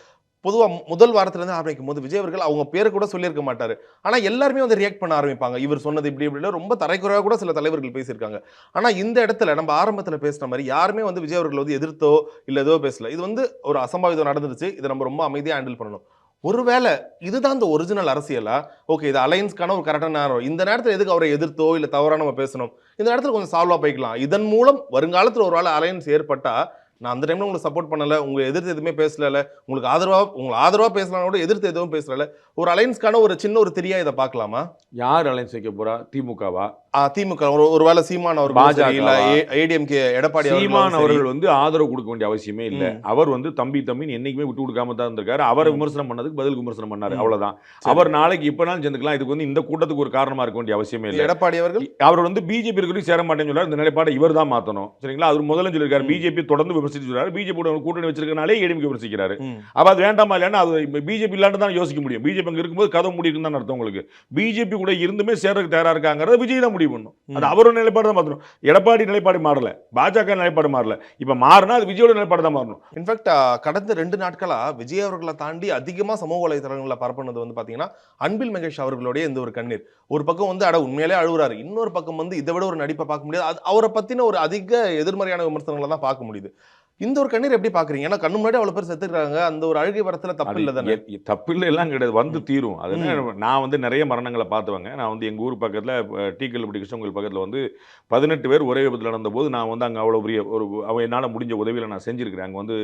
பொதுவாக முதல் வாரத்துலேருந்து ஆரம்பிக்கும் போது விஜய் அவர்கள் அவங்க பேரை கூட சொல்லியிருக்க மாட்டார். ஆனால் எல்லாருமே வந்து ரியாக்ட் பண்ண ஆரம்பிப்பாங்க. இவர் சொன்னது இப்படி இப்படிலாம் ரொம்ப தரைக்குறையாக கூட சில தலைவர்கள் பேசியிருக்காங்க. ஆனால் இந்த இடத்துல நம்ம ஆரம்பத்தில் பேசின மாதிரி யாருமே வந்து விஜய் அவர்கள் வந்து எதிர்த்தோ இல்லை ஏதோ பேசல. இது வந்து ஒரு அசம்பாவிதம் நடந்துருச்சு. இதை நம்ம ரொம்ப அமைதியாக ஹேண்டில் பண்ணணும். ஒருவேளை இதுதான் இந்த ஒரிஜினல் அரசியலா? ஓகே இது அலையன்ஸ்க்கான ஒரு கரெக்டான நேரம். இந்த நேரத்தில் எதுக்கு அவரை எதிர்த்தோ இல்லை தவறாக நம்ம பேசணும்? இந்த நேரத்தில் கொஞ்சம் சால்வாக போய்க்கலாம். இதன் மூலம் வருங்காலத்தில் ஒரு வேளை அலையன்ஸ் ஏற்பட்டால் நான் அந்த டைம்ல உங்களுக்கு சப்போர்ட் பண்ணல உங்களை எதிர்த்து எதுவுமே பேசல உங்களுக்கு ஆதரவா உங்களை ஆதரவா பேசலாம் கூட எதிர்த்து எதுவும் பேசல ஒரு அலைன்ஸ்க்கான ஒரு சின்ன ஒரு திரியா இதை பார்க்கலாமா? யார் அலைன்ஸ் வைக்க போறா? திமுகவா? திமுக. ஒரு ஒருவேளை சீமான்? சரி, இல்ல ஏடிஎம்கே எடப்பாடி சீமான். அவர்கள் வந்து ஆதரவு கொடுக்க வேண்டிய அவசியமே இல்ல. அவர் வந்து தம்பி தம்பின்னு என்னைக்குமே விட்டு கொடுக்காம தான் இருந்திருக்காரு. அவரை விமர்சனம் பண்ணதுக்கு பதில் விமர்சனம் பண்ணாரு. அவ்வளவுதான். அவர் நாளைக்கு இப்பனாலும் சேர்ந்துக்கலாம். இதுக்கு வந்து இந்த கூட்டத்துக்கு ஒரு காரணமா இருக்க வேண்டிய அவசியமே இல்ல எடப்பாடி அவர்கள்? அவர் வந்து பிஜேபி இருக்கிற சேர மாட்டேன்னு சொல்றாரு. இந்த நிலைப்பாடை இவர் தான் மாத்தணும். சரிங்களா? அவர் முதல்ல சொல்லியிருக்காரு. பிஜேபி தொடர்ந்து விமர்சிச்சு சொல்றாரு. பிஜேபி கூட்டணி வச்சிருக்கனாலே ஏடிஎம்கே விமர்சிக்கிறாரு. அப்ப அது வேண்டாமா இல்லைன்னா அது பிஜேபி இல்லாண்டு தான் யோசிக்க முடியும். பிஜேபி அங்க இருக்கும்போது கதவு மூடி இருக்குன்னு தான் அர்த்தம் உங்களுக்கு. பிஜேபி கூட இருந்துமே சேர்றதுக்கு தயாரா இருக்காங்கிறத விஜய் தான் முடிவு பண்ணும். அது. அவரோட நிலைப்பாடு தான் மாத்தணும். எடப்பாடி நிலைப்பாடு மாறல. பாஜக நிலைப்பாடு மாறல. இப்ப மாறினா அது விஜயோட நிலைப்பாடு தான் மாறணும். இன்ஃபேக்ட் கடந்த ரெண்டு நாட்களா விஜய் அவர்களை தாண்டி அதிகமா சமூக வலைதளங்களில் பரப்புனது வந்து பாத்தீங்கன்னா அன்பில் மகேஷ் அவர்களுடைய இந்த ஒரு கண்ணீர். ஒரு பக்கம் வந்து அட உண்மையிலே அழுகுறாரு இன்னொரு பக்கம் வந்து இதை விட ஒரு நடிப்பை பார்க்க முடியாது. அவரை பத்தின ஒரு அதிக எதிர்மறையான விமர்சனங்களை தான் பார்க்க முடியுது. இந்த ஒரு கண்ணீர் எப்படி பாக்குறீங்க? ஏன்னா கண்ணு முன்னாடி அவ்வளவு பேர் செத்துக்கிறாங்க அந்த ஒரு அழுகை வரத்துல தப்பு இல்லை தானே? தப்பு இல்லை எல்லாம் கிடையாது. வந்து தீரும். அது நான் வந்து நிறைய மரணங்களை பார்த்தவங்க. நான் வந்து எங்கள் ஊர் பக்கத்தில் டீக்கல்படி கிருஷ்ணங்கோயில் பக்கத்தில் வந்து பதினெட்டு பேர் ஒரே விபத்தில் நடந்தபோது நான் வந்து அங்கே அவ்வளோ பெரிய ஒரு அவன் என்னால் முடிஞ்ச உதவியில் நான் செஞ்சுருக்கிறேன். அங்கே வந்து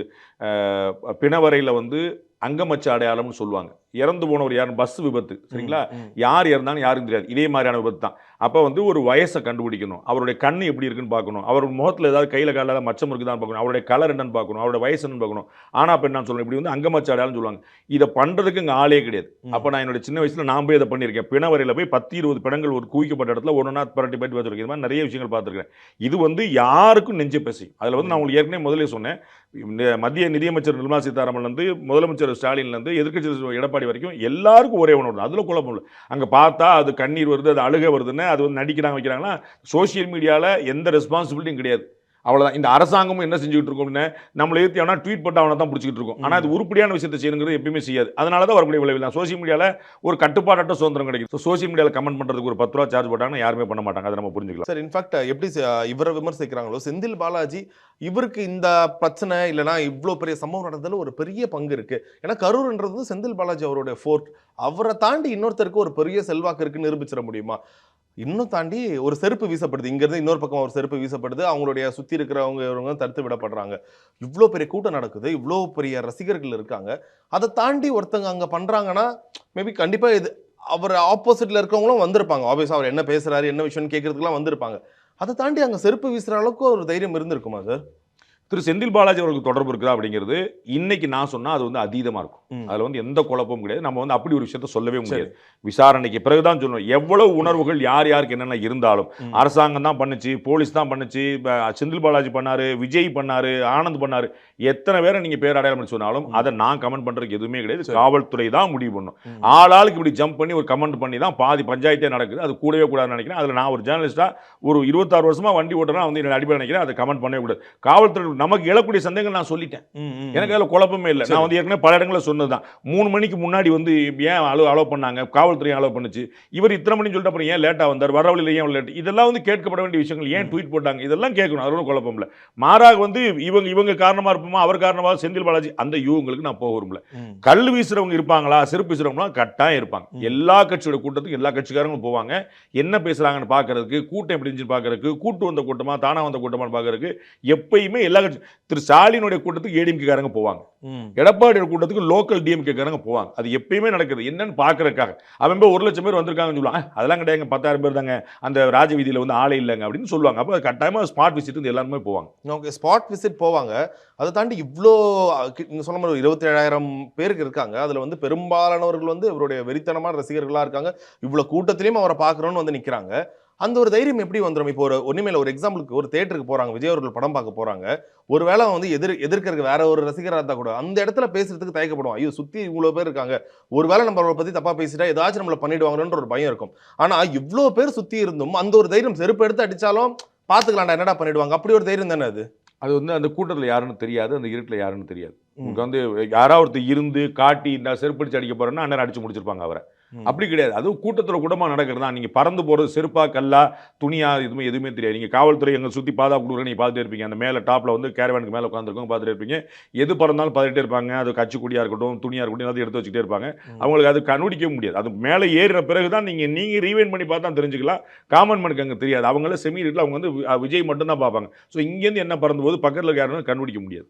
பிணவரையில் வந்து அங்கமச்ச அடையாளம்னு சொல்லுவாங்க. இறந்து போனவர் யார்? பஸ் விபத்து. சரிங்களா. யார் இறந்தாலும் யாருக்கும் தெரியாது. இதே மாதிரியான விபத்து தான். அப்போ வந்து ஒரு வயசை கண்டுபிடிக்கணும். அவருடைய கண் எப்படி இருக்குன்னு பார்க்கணும். அவர் முகத்தில் ஏதாவது கையில் காலில் ஏதாவது மச்சம் இருக்குதான்னு பார்க்கணும். அவருடைய கலர் என்னன்னு பார்க்கணும். அவருடைய வயசு என்னன்னு பார்க்கணும். ஆனால் இப்போ என்ன சொல்லணும் இப்படி வந்து அங்கமச்ச அடையாளம்னு சொல்லுவாங்க. இதை பண்ணுறதுக்கு இங்கே ஆளே கிடையாது. அப்போ நான் என்னோட சின்ன வயசில் நான் போய் இதை பண்ணியிருக்கேன். பிணவரையில் போய் பத்து இருபது பிணங்கள் ஒரு குவிக்கப்பட்ட இடத்துல ஒன்றா பரட்டி பரட்டி வச்சிருக்கேன் இது மாதிரி நிறைய விஷயங்கள் பார்த்துருக்கேன். இது வந்து யாருக்கும் நெஞ்ச பேசி. அதில் வந்து நான் உங்களுக்கு ஏற்கனவே முதல்ல சொன்னேன். மத்திய நிதியமைச்சர் நிர்மலா சீதாராமன்லேருந்து முதலமைச்சர் ஸ்டாலின்லேருந்து எதிர்க்கட்சி எடப்பாடி வரைக்கும் எல்லாருக்கும் ஒரே உணர்வு அதில் குழப்பம் இல்லை. அங்கே பார்த்தா அது கண்ணீர் வருது அது அழுக வருதுன்னு அது வந்து நடிக்கிறாங்க வைக்கிறாங்கன்னா சோஷியல் மீடியாவில் எந்த ரெஸ்பான்சிபிலிட்டியும் கிடையாது. அவ்வளோதான் இந்த அரசாங்கமும் என்ன செஞ்சுக்கிட்டு இருக்கோம் அப்படின்னா நம்மளை ஏற்றி அவனா ட்வீட் போட்டு அவனை தான் பிடிச்சிக்கிட்டு இருக்கோம். ஆனால் அது உருப்படியான விஷயத்தை செய்யணுங்கிறது எப்பயுமே செய்யாது. அதனால தான் வரக்கூடிய விளைவு தான் சோஷியல் மீடியாவில் ஒரு கட்டுப்பாடற்ற சுதந்திரம் கிடைக்கும் சோஷியல் மீடியாவில் கமெண்ட் பண்ணுறதுக்கு ஒரு பத்து ரூபா சார்ஜ் போட்டாங்கன்னா யாருமே பண்ண மாட்டாங்க. அதை நம்ம புரிஞ்சுக்கலாம். சார் இன்ஃபேக்ட் எப்படி இவரை விமர்சிக்கிறாங்களோ செந்தில் பாலாஜி இவருக்கு இந்த பிரச்சனை இல்லைனா இவ்வளோ பெரிய சம்பவம் நடந்ததுல ஒரு பெரிய பங்கு இருக்கு. ஏன்னா கரூர்ன்றது செந்தில் பாலாஜி அவருடைய ஃபோர்ட் அவரை தாண்டி இன்னொருத்தருக்கு ஒரு பெரிய செல்வாக்கு இருக்குன்னு நிரூபிச்சிட முடியுமா? இன்னும் தாண்டி ஒரு செருப்பு வீசப்படுது. இங்கேருந்து இன்னொரு பக்கம் ஒரு செருப்பு வீசப்படுது. அவங்களுடைய சுற்றி இருக்கிறவங்க இவங்க தடுத்து விடப்படுறாங்க. இவ்வளோ பெரிய கூட்டம் நடக்குது. இவ்வளோ பெரிய ரசிகர்கள் இருக்காங்க. அதை தாண்டி ஒருத்தங்க அங்கே பண்ணுறாங்கன்னா மேபி கண்டிப்பாக இது அவர் ஆப்போசிட்டில் இருக்கவங்களும் வந்திருப்பாங்க. ஆப்வியஸா அவர் என்ன பேசுகிறாரு என்ன விஷயம்னு கேட்குறதுக்கெல்லாம் வந்திருப்பாங்க. அதை தாண்டி அங்கே செருப்பு வீசுகிற அளவுக்கு ஒரு தைரியம் இருந்திருக்குமா சார் திரு செந்தில் பாலாஜி அவர்களுக்கு தொடர்பு இருக்குதா அப்படிங்கிறது இன்னைக்கு நான் சொன்னா அது வந்து அதீதமா இருக்கும். அதுல வந்து எந்த குழப்பமும் கிடையாது. நம்ம வந்து அப்படி ஒரு விஷயத்த சொல்லவே முடியாது. விசாரணைக்கு பிறகுதான் சொல்லணும். எவ்வளவு உணர்வுகள் யார் யாருக்கு என்னென்ன இருந்தாலும். அரசாங்கம் தான் பண்ணுச்சு போலீஸ் தான் பண்ணுச்சு செந்தில் பாலாஜி பண்ணாரு விஜய் பண்ணாரு ஆனந்த் பண்ணாரு. எத்தனை பேரை நீங்க பேர் அடையாளம் பண்ணி சொன்னாலும் அதை நான் கமெண்ட் பண்றதுக்கு எதுவுமே கிடையாது. காவல்துறை தான் முடிவு பண்ணும். ஆளாளுக்கு இப்படி ஜம்ப் பண்ணி ஒரு கமெண்ட் பண்ணி தான் பாதி பஞ்சாயத்தே நடக்குது. அது கூடவே கூடாதுன்னு நினைக்கிறேன். அதுல நான் ஒரு ஜேர்னலிஸ்டா ஒரு இருபத்தாறு வருஷமா வண்டி ஓட்டுறேன் வந்து என்னோட அடிப்படை நினைக்கிறேன். அதை கமெண்ட் பண்ணவே கூடாது. காவல்துறை நமக்கு எழக்கூடிய சந்தேகங்கள் நான் சொல்லிட்டேன். எனக்கு அதில் குழப்பமே இல்லை. நான் வந்து ஏற்கனவே பல இடங்களில் சொன்னதுதான். மூணு மணிக்கு முன்னாடி வந்து ஏன் அலோ அலோ பண்ணாங்க? காவல்துறை அலோ பண்ணுச்சு. இவர் இத்தனை மணி சொல்லிட்டு அப்புறம் ஏன் லேட்டாக வந்தார்? வர வழியில் ஏன் லேட் இதெல்லாம் வந்து கேட்கப்பட வேண்டிய விஷயங்கள். ஏன் ட்வீட் போட்டாங்க? இதெல்லாம் கேட்கணும். அது குழப்பம் இல்லை. மாறாக வந்து இவங்க இவங்க காரணமாக இருப்போமா? அவர் காரணமாக செந்தில் பாலாஜி. அந்த யூங்களுக்கு நான் போக விரும்பல. கல் வீசுறவங்க இருப்பாங்களா? செருப்பு வீசுறவங்களாம் கட்டாயம் இருப்பாங்க. எல்லா கட்சியோட கூட்டத்துக்கு எல்லா கட்சிக்காரங்களும் போவாங்க. என்ன பேசுறாங்கன்னு பார்க்கறதுக்கு கூட்டம் எப்படி இருந்துச்சு பார்க்கறதுக்கு கூட்டு வந்த கூட்டமா தானா வந்த கூட்டமான்னு பார்க்கறதுக்கு எப்பயுமே எல்லா கட்சி திரு ஸ்டாலினுடைய கூட்டத்துக்கு ஏடிஎம்கே காரங்க போவாங்க எடப்பாடியோட கூட்டத்துக்கு லோக்கல் டிஎம்கே காரங்க போவாங்க. அது எப்பயுமே நடக்குது. என்னன்னு பார்க்கறதுக்காக. அவன் போய் ஒரு லட்சம் பேர் வந்திருக்காங்கன்னு சொல்லுவாங்க. "அஹ், அதெல்லாம் கிடையாது பத்தாயிரம் பேர் தாங்க. அந்த ராஜ வீதியில வந்து ஆளே இல்லைங்க. அப்படின்னு சொல்லுவாங்க. அப்போ கட்டாயமா ஸ்மார்ட் விசிட் வந்து எல்லாருமே போவாங்க. ஓகே ஸ்பாட் விசிட் போவாங்க. அதை தாண்டி இவ்வளோ நீங்க சொன்ன மாதிரி இருபத்தி ஏழாயிரம் பேருக்கு இருக்காங்க. அதுல வந்து பெரும்பாலானவர்கள் வந்து இவருடைய வெறித்தனமான ரசிகர்களா இருக்காங்க. இவ்வளோ கூட்டத்திலையும் அவரை பார்க்கறோன்னு வந்து நிக்கிறாங்க. அந்த ஒரு தைரியம் எப்படி வந்துடும் இப்போ ஒரு ஒன்றுமேல ஒரு எக்ஸாம்பிளுக்கு ஒரு தேட்டருக்கு போறாங்க. விஜய் அவர்கள் படம் பார்க்க போறாங்க. ஒருவேளை அவன் வந்து எதிர் எதிர்க்கிறதுக்கு வேற ஒரு ரசிகராக இருந்தா கூட அந்த இடத்துல பேசுறதுக்கு தயக்கப்படும் ஐயோ சுத்தி இவ்வளவு பேர் இருக்காங்க. ஒருவேளை நம்ம அவரை பத்தி தப்பா பேசிட்டா ஏதாச்சும் நம்மள பண்ணிடுவாங்கன்ற ஒரு பயம் இருக்கும். ஆனா இவ்வளவு பேர் சுத்தி இருந்தும் அந்த ஒரு தைரியம் செருப்பு எடுத்து அடிச்சாலும் பாத்துக்கலாம்டா என்னடா பண்ணிடுவாங்க? அப்படி ஒரு தைரியம் தானே அது? அது வந்து அந்த கூட்டத்தில் யாருன்னு தெரியாது அந்த இருட்டில் யாருன்னு தெரியாது. உங்களுக்கு வந்து யாராவது ஒருத்தர் இருந்து காட்டி இந்த செருப்படிச்சு அடிக்க போறேன்னா அண்ணன் அடிச்சு முடிச்சிருப்பாங்க அவரை. அப்படி கிடையாது. அதுவும் கூட்டத்தில் கூட்டமாக நடக்கிறது? தான் நீங்கள் பறந்து போகிறது செருப்பா கல்லா துணியா எதுவுமே எதுவுமே தெரியாது. நீங்கள் காவல்துறை எங்களை சுற்றி பாதா கொடுக்குற நீங்கள் பார்த்துட்டே இருப்பீங்க. அந்த மேலே டாப்பில் வந்து கேரவானுக்கு மேலே உட்காந்துருக்கோம் பார்த்துட்டே இருப்பீங்க. எது பறந்தாலும் பார்த்துட்டே இருப்பாங்க. அது கட்சி கொடியாக இருக்கட்டும் துணியாக இருக்கட்டும் எல்லாத்தையும் எடுத்து வச்சுட்டே இருப்பாங்க. அவங்களுக்கு அது கண்டுபிடிக்கவே முடியாது. அது மேலே ஏறின பிறகு தான் நீங்கள் நீங்கள் ரீவைன் பண்ணி பார்த்தா தெரிஞ்சுக்கலாம். காமன் மனுக்கு அங்கே தெரியாது. அவங்கள செமி இருட்டில் அவங்க வந்து விஜய் மட்டும் தான் பார்ப்பாங்க. ஸோ இங்கேருந்து என்ன பறந்து போது பக்கத்தில் யாருன்னு கண்டுபிடிக்க முடியாது.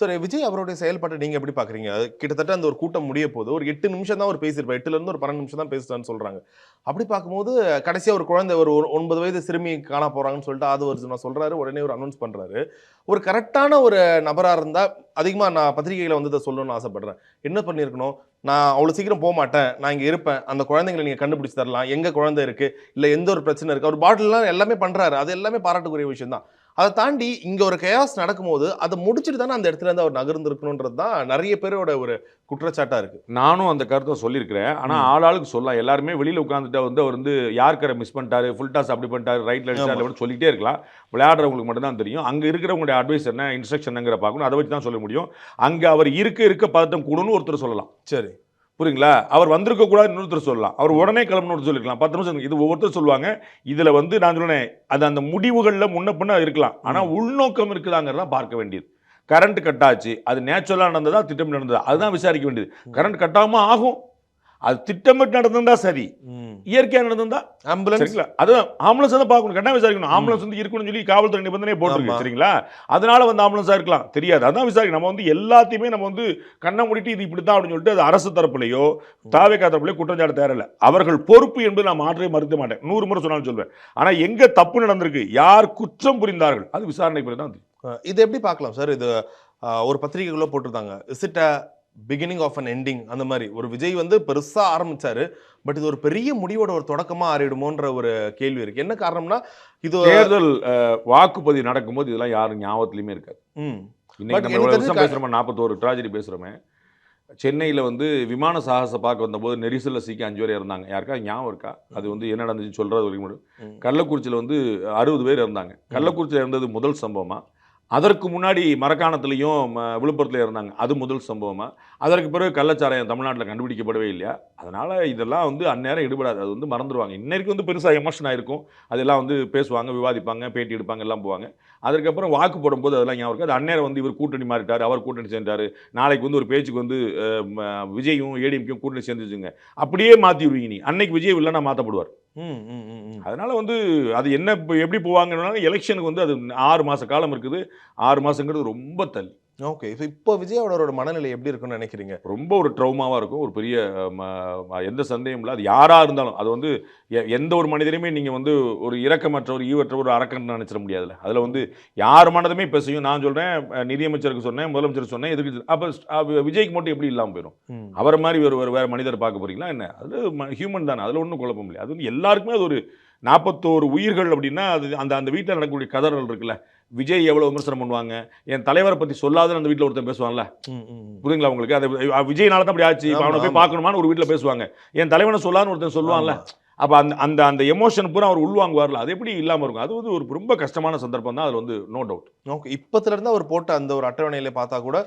சார் விஜய் அவருடைய செயல்பாட்டை நீங்க எப்படி பாக்குறீங்க அது கிட்டத்தட்ட அந்த ஒரு கூட்டம் முடிய போது ஒரு எட்டு நிமிஷம் தான் அவர் பேசியிருப்பார். எட்டுல இருந்து ஒரு பன்னெண்டு நிமிஷம் தான் பேசுகிறான்னு சொல்கிறாங்க அப்படி பார்க்கும்போது கடைசியாக ஒரு குழந்தை ஒரு ஒன்பது வயது சிறுமி காண போகிறாங்கன்னு சொல்லிட்டு அது ஒரு நான் உடனே ஒரு அனௌன்ஸ் பண்ணுறாரு ஒரு கரெக்டான ஒரு நபராக இருந்தால் அதிகமாக நான் பத்திரிகைகளை வந்து இதை சொல்லணும்னு ஆசைப்பட்றேன். என்ன பண்ணியிருக்கணும் நான் அவ்வளோ சீக்கிரம் போக மாட்டேன். நான் இங்கே இருப்பேன். அந்த குழந்தைங்களை நீங்கள் கண்டுபிடிச்சி தரலாம். எங்கள் குழந்தை இருக்குது இல்லை எந்த ஒரு பிரச்சனை இருக்குது அவர் பாட்டிலெலாம் எல்லாமே பண்ணுறாரு அது எல்லாமே பாராட்டுக்குரிய விஷயம் தான் அதை தாண்டி இங்க ஒரு கயாஸ் நடக்கும்போது அதை முடிச்சுட்டு தானே அந்த இடத்துல இருந்து அவர் நகர்ந்திருக்கணுன்றது தான் நிறைய பேரோட ஒரு குற்றச்சாட்டா இருக்கு. நானும் அந்த கருத்தை சொல்லியிருக்கிறேன். ஆனால். ஆளாளுக்கு சொல்லலாம். எல்லாருமே வெளியில் உட்காந்துட்டு வந்து அவர் வந்து யாருக்கரை மிஸ் பண்ணிட்டாரு? ஃபுல் டாஸ் அப்படி பண்ணிட்டாரு? ஆமா. அடிச்சாரு சொல்லிட்டே இருக்கலாம். விளையாடுறவங்களுக்கு மட்டும் தான் தெரியும். அங்கே இருக்கிறவங்களுடைய அட்வைஸ் என்ன? இன்ஸ்ட்ரக்ஷனுங்கிற பார்க்கணும். அதை வச்சு தான் சொல்ல முடியும். அங்கே அவர் இருக்க இருக்க பதட்டம் கூடன்னு ஒருத்தர் சொல்லலாம். சரி. புரியுங்களா? அவர் வந்திருக்க கூடாது இன்னொருத்தர் சொல்லலாம். அவர் உடனே கிளம்பணும்னு சொல்லிக்கலாம் பத்து நிமிஷம் இது ஒவ்வொருத்தர் சொல்லுவாங்க. இதில் வந்து நான் சொன்னேன் அது அந்த முடிவுகளில் முன்ன பின்ன இருக்கலாம். ஆனால் உள்நோக்கம் இருக்குதாங்கிறத பார்க்க வேண்டியது. கரண்ட் கட் ஆச்சு அது நேச்சுரலாக நடந்ததா திட்டம் நடந்ததா? அதுதான் விசாரிக்க வேண்டியது. கரண்ட் கட் ஆகாம ஆகும். அது திட்டமிட்டு நடந்திருந்தா சரி. இயற்கையாக நடந்திருந்தா ஆம்புலன்ஸ் சரிங்களா? அதுதான் ஆம்புலன்ஸ் தான் பார்க்கணும். கட்டாயம் விசாரிக்கணும். ஆம்புலன்ஸ் வந்து இருக்கணும்னு சொல்லி காவல்துறை நிபந்தனை போட்டிருக்கு. சரிங்களா? அதனால வந்து ஆம்புலன்ஸாக இருக்கலாம். தெரியாது. அதான் விசாரிக்கணும். நம்ம வந்து எல்லாத்தையுமே நம்ம வந்து கண்ணை மூடிட்டு இது இப்படி தான் அப்படின்னு சொல்லிட்டு அது அரசு தரப்புலையோ தாவேக்கா தரப்புலையோ குற்றச்சாட்டு தேரல அவர்கள் பொறுப்பு என்பது நான் மாற்றவே மறுக்க மாட்டேன். நூறு முறை சொன்னாலும் சொல்வேன். ஆனா எங்க தப்பு நடந்திருக்கு யார் குற்றம் புரிந்தார்கள் அது விசாரணை பிறகு தான். இது எப்படி பார்க்கலாம் சார்? இது ஒரு பத்திரிகைக்குள்ள போட்டிருந்தாங்க. A beginning of an ending அந்த மாதிரி. ஒரு விஜய் வந்து பெருசா ஆரம்பிச்சாரு பட் இது ஒரு பெரிய முடிவோட ஒரு தொடக்கமா ஆறிடுமோன்ற ஒரு கேள்வி இருக்கு. என்ன காரணம்னா இது தேர்தல் வாக்குப்பதிவு நடக்கும்போது இதெல்லாம் யாரும் ஞாபகத்திலுமே இருக்காது. இன்னைக்கு நம்ம தெரிஞ்சு வருஷம் பேசுறோமே நாற்பத்தோரு ட்ராஜடி பேசுறோமே. சென்னையில் வந்து விமான சாகச பார்க்க வந்தபோது நெரிசலில் சிக்கி அஞ்சு பேர் இருந்தாங்க யாருக்கா? ஞாபகம் இருக்கா? அது வந்து என்ன நடந்துச்சுன்னு சொல்றது வரைக்கும். கள்ளக்குறிச்சியில் வந்து அறுபது பேர் இருந்தாங்க கள்ளக்குறிச்சியில் இருந்தது முதல் சம்பவமா? அதற்கு முன்னாடி மரக்காணத்துலேயும் விழுப்புரத்தில் இருந்தாங்க. அது முதல் சம்பவமாக அதற்கு பிறகு கள்ளச்சாராயம் தமிழ்நாட்டில் கண்டுபிடிக்கப்படவே இல்லையா? அதனால் இதெல்லாம் வந்து அந்நேரம் ஈடுபடாது. அது வந்து மறந்துடுவாங்க இன்னைக்கு வந்து பெருசாக எமோஷன் ஆயிருக்கும். அதெல்லாம் வந்து பேசுவாங்க விவாதிப்பாங்க பேட்டி எடுப்பாங்க எல்லாம் போவாங்க. அதுக்கப்புறம் வாக்கு போடும்போது அதெல்லாம் ஞாபகம் இருக்கு. அது அந்நேரம் வந்து இவர் கூட்டணி மாறிட்டார் அவர் கூட்டணி சேர்ந்தாரு. நாளைக்கு வந்து ஒரு பேச்சுக்கு வந்து விஜயும் ஏடிஎம்கும் கூட்டணி சேர்ந்துச்சுங்க. அப்படியே மாற்றி விடுவீங்க நீ அன்னைக்கு விஜய் இல்லைன்னா மாற்றப்படுவார். அதனால வந்து அது என்ன எப்படி போவாங்கன்னா எலெக்ஷனுக்கு வந்து அது ஆறு மாச காலம் இருக்குது. ஆறு மாசங்கிறது ரொம்ப தள்ளி. ஓகே இப்போ இப்போ விஜய் அவரோட மனநிலை எப்படி இருக்குன்னு நினைக்கிறீங்க? ரொம்ப ஒரு ட்ரௌமாவாக இருக்கும். ஒரு பெரிய எந்த சந்தேகம் இல்லை அது யாராக இருந்தாலும் அது வந்து எந்த ஒரு மனிதரையுமே நீங்கள் வந்து ஒரு இரக்கமற்ற ஒரு ஈவற்ற ஒரு அரக்கன் நினச்சிட முடியாதுல்ல. அதில் வந்து யார் மனதுமே பேசையும் நான் சொல்கிறேன் நிதியமைச்சருக்கு சொன்னேன் முதலமைச்சருக்கு சொன்னேன் எதுக்கு அப்போ விஜய்க்கு மட்டும் எப்படி இல்லாமல் போயிடும். அவரை மாதிரி ஒரு வேறு மனிதர் பார்க்க போறீங்களா? என்ன? அது ஹியூமன் தானே அதில் ஒன்றும் குழப்பம் இல்லை அது வந்து எல்லாருக்குமே அது ஒரு நாற்பத்தோரு உயிர்கள் அப்படின்னா அது அந்த அந்த வீட்டில் நடக்கக்கூடிய கதறல் இருக்குல்ல. விஜய் எவ்வளோ விமர்சனம் பண்ணுவாங்க? என் தலைவரை பற்றி சொல்லாதுன்னு அந்த வீட்டில் ஒருத்தன் பேசுவான்ல? ம். புரியுங்களா உங்களுக்கு? அது விஜய்னால தான் அப்படி ஆச்சு. அவனை போய். பார்க்கணுமான்னு ஒரு வீட்டில் பேசுவாங்க. என் தலைவனை சொல்லான்னு ஒருத்தன் சொல்லுவான்ல? ஆமா. அப்போ அந்த அந்த அந்த எமோஷன் பூரா அவர் உள்வாங்குவார்ல. அது எப்படி இல்லாமல் இருக்கும்? அது வந்து ஒரு ரொம்ப கஷ்டமான சந்தர்ப்பம் தான் அதில் வந்து நோ டவுட் ஓகே இப்பத்துல இருந்து அவர் போட்ட அந்த ஒரு அட்டவணையில பார்த்தா கூட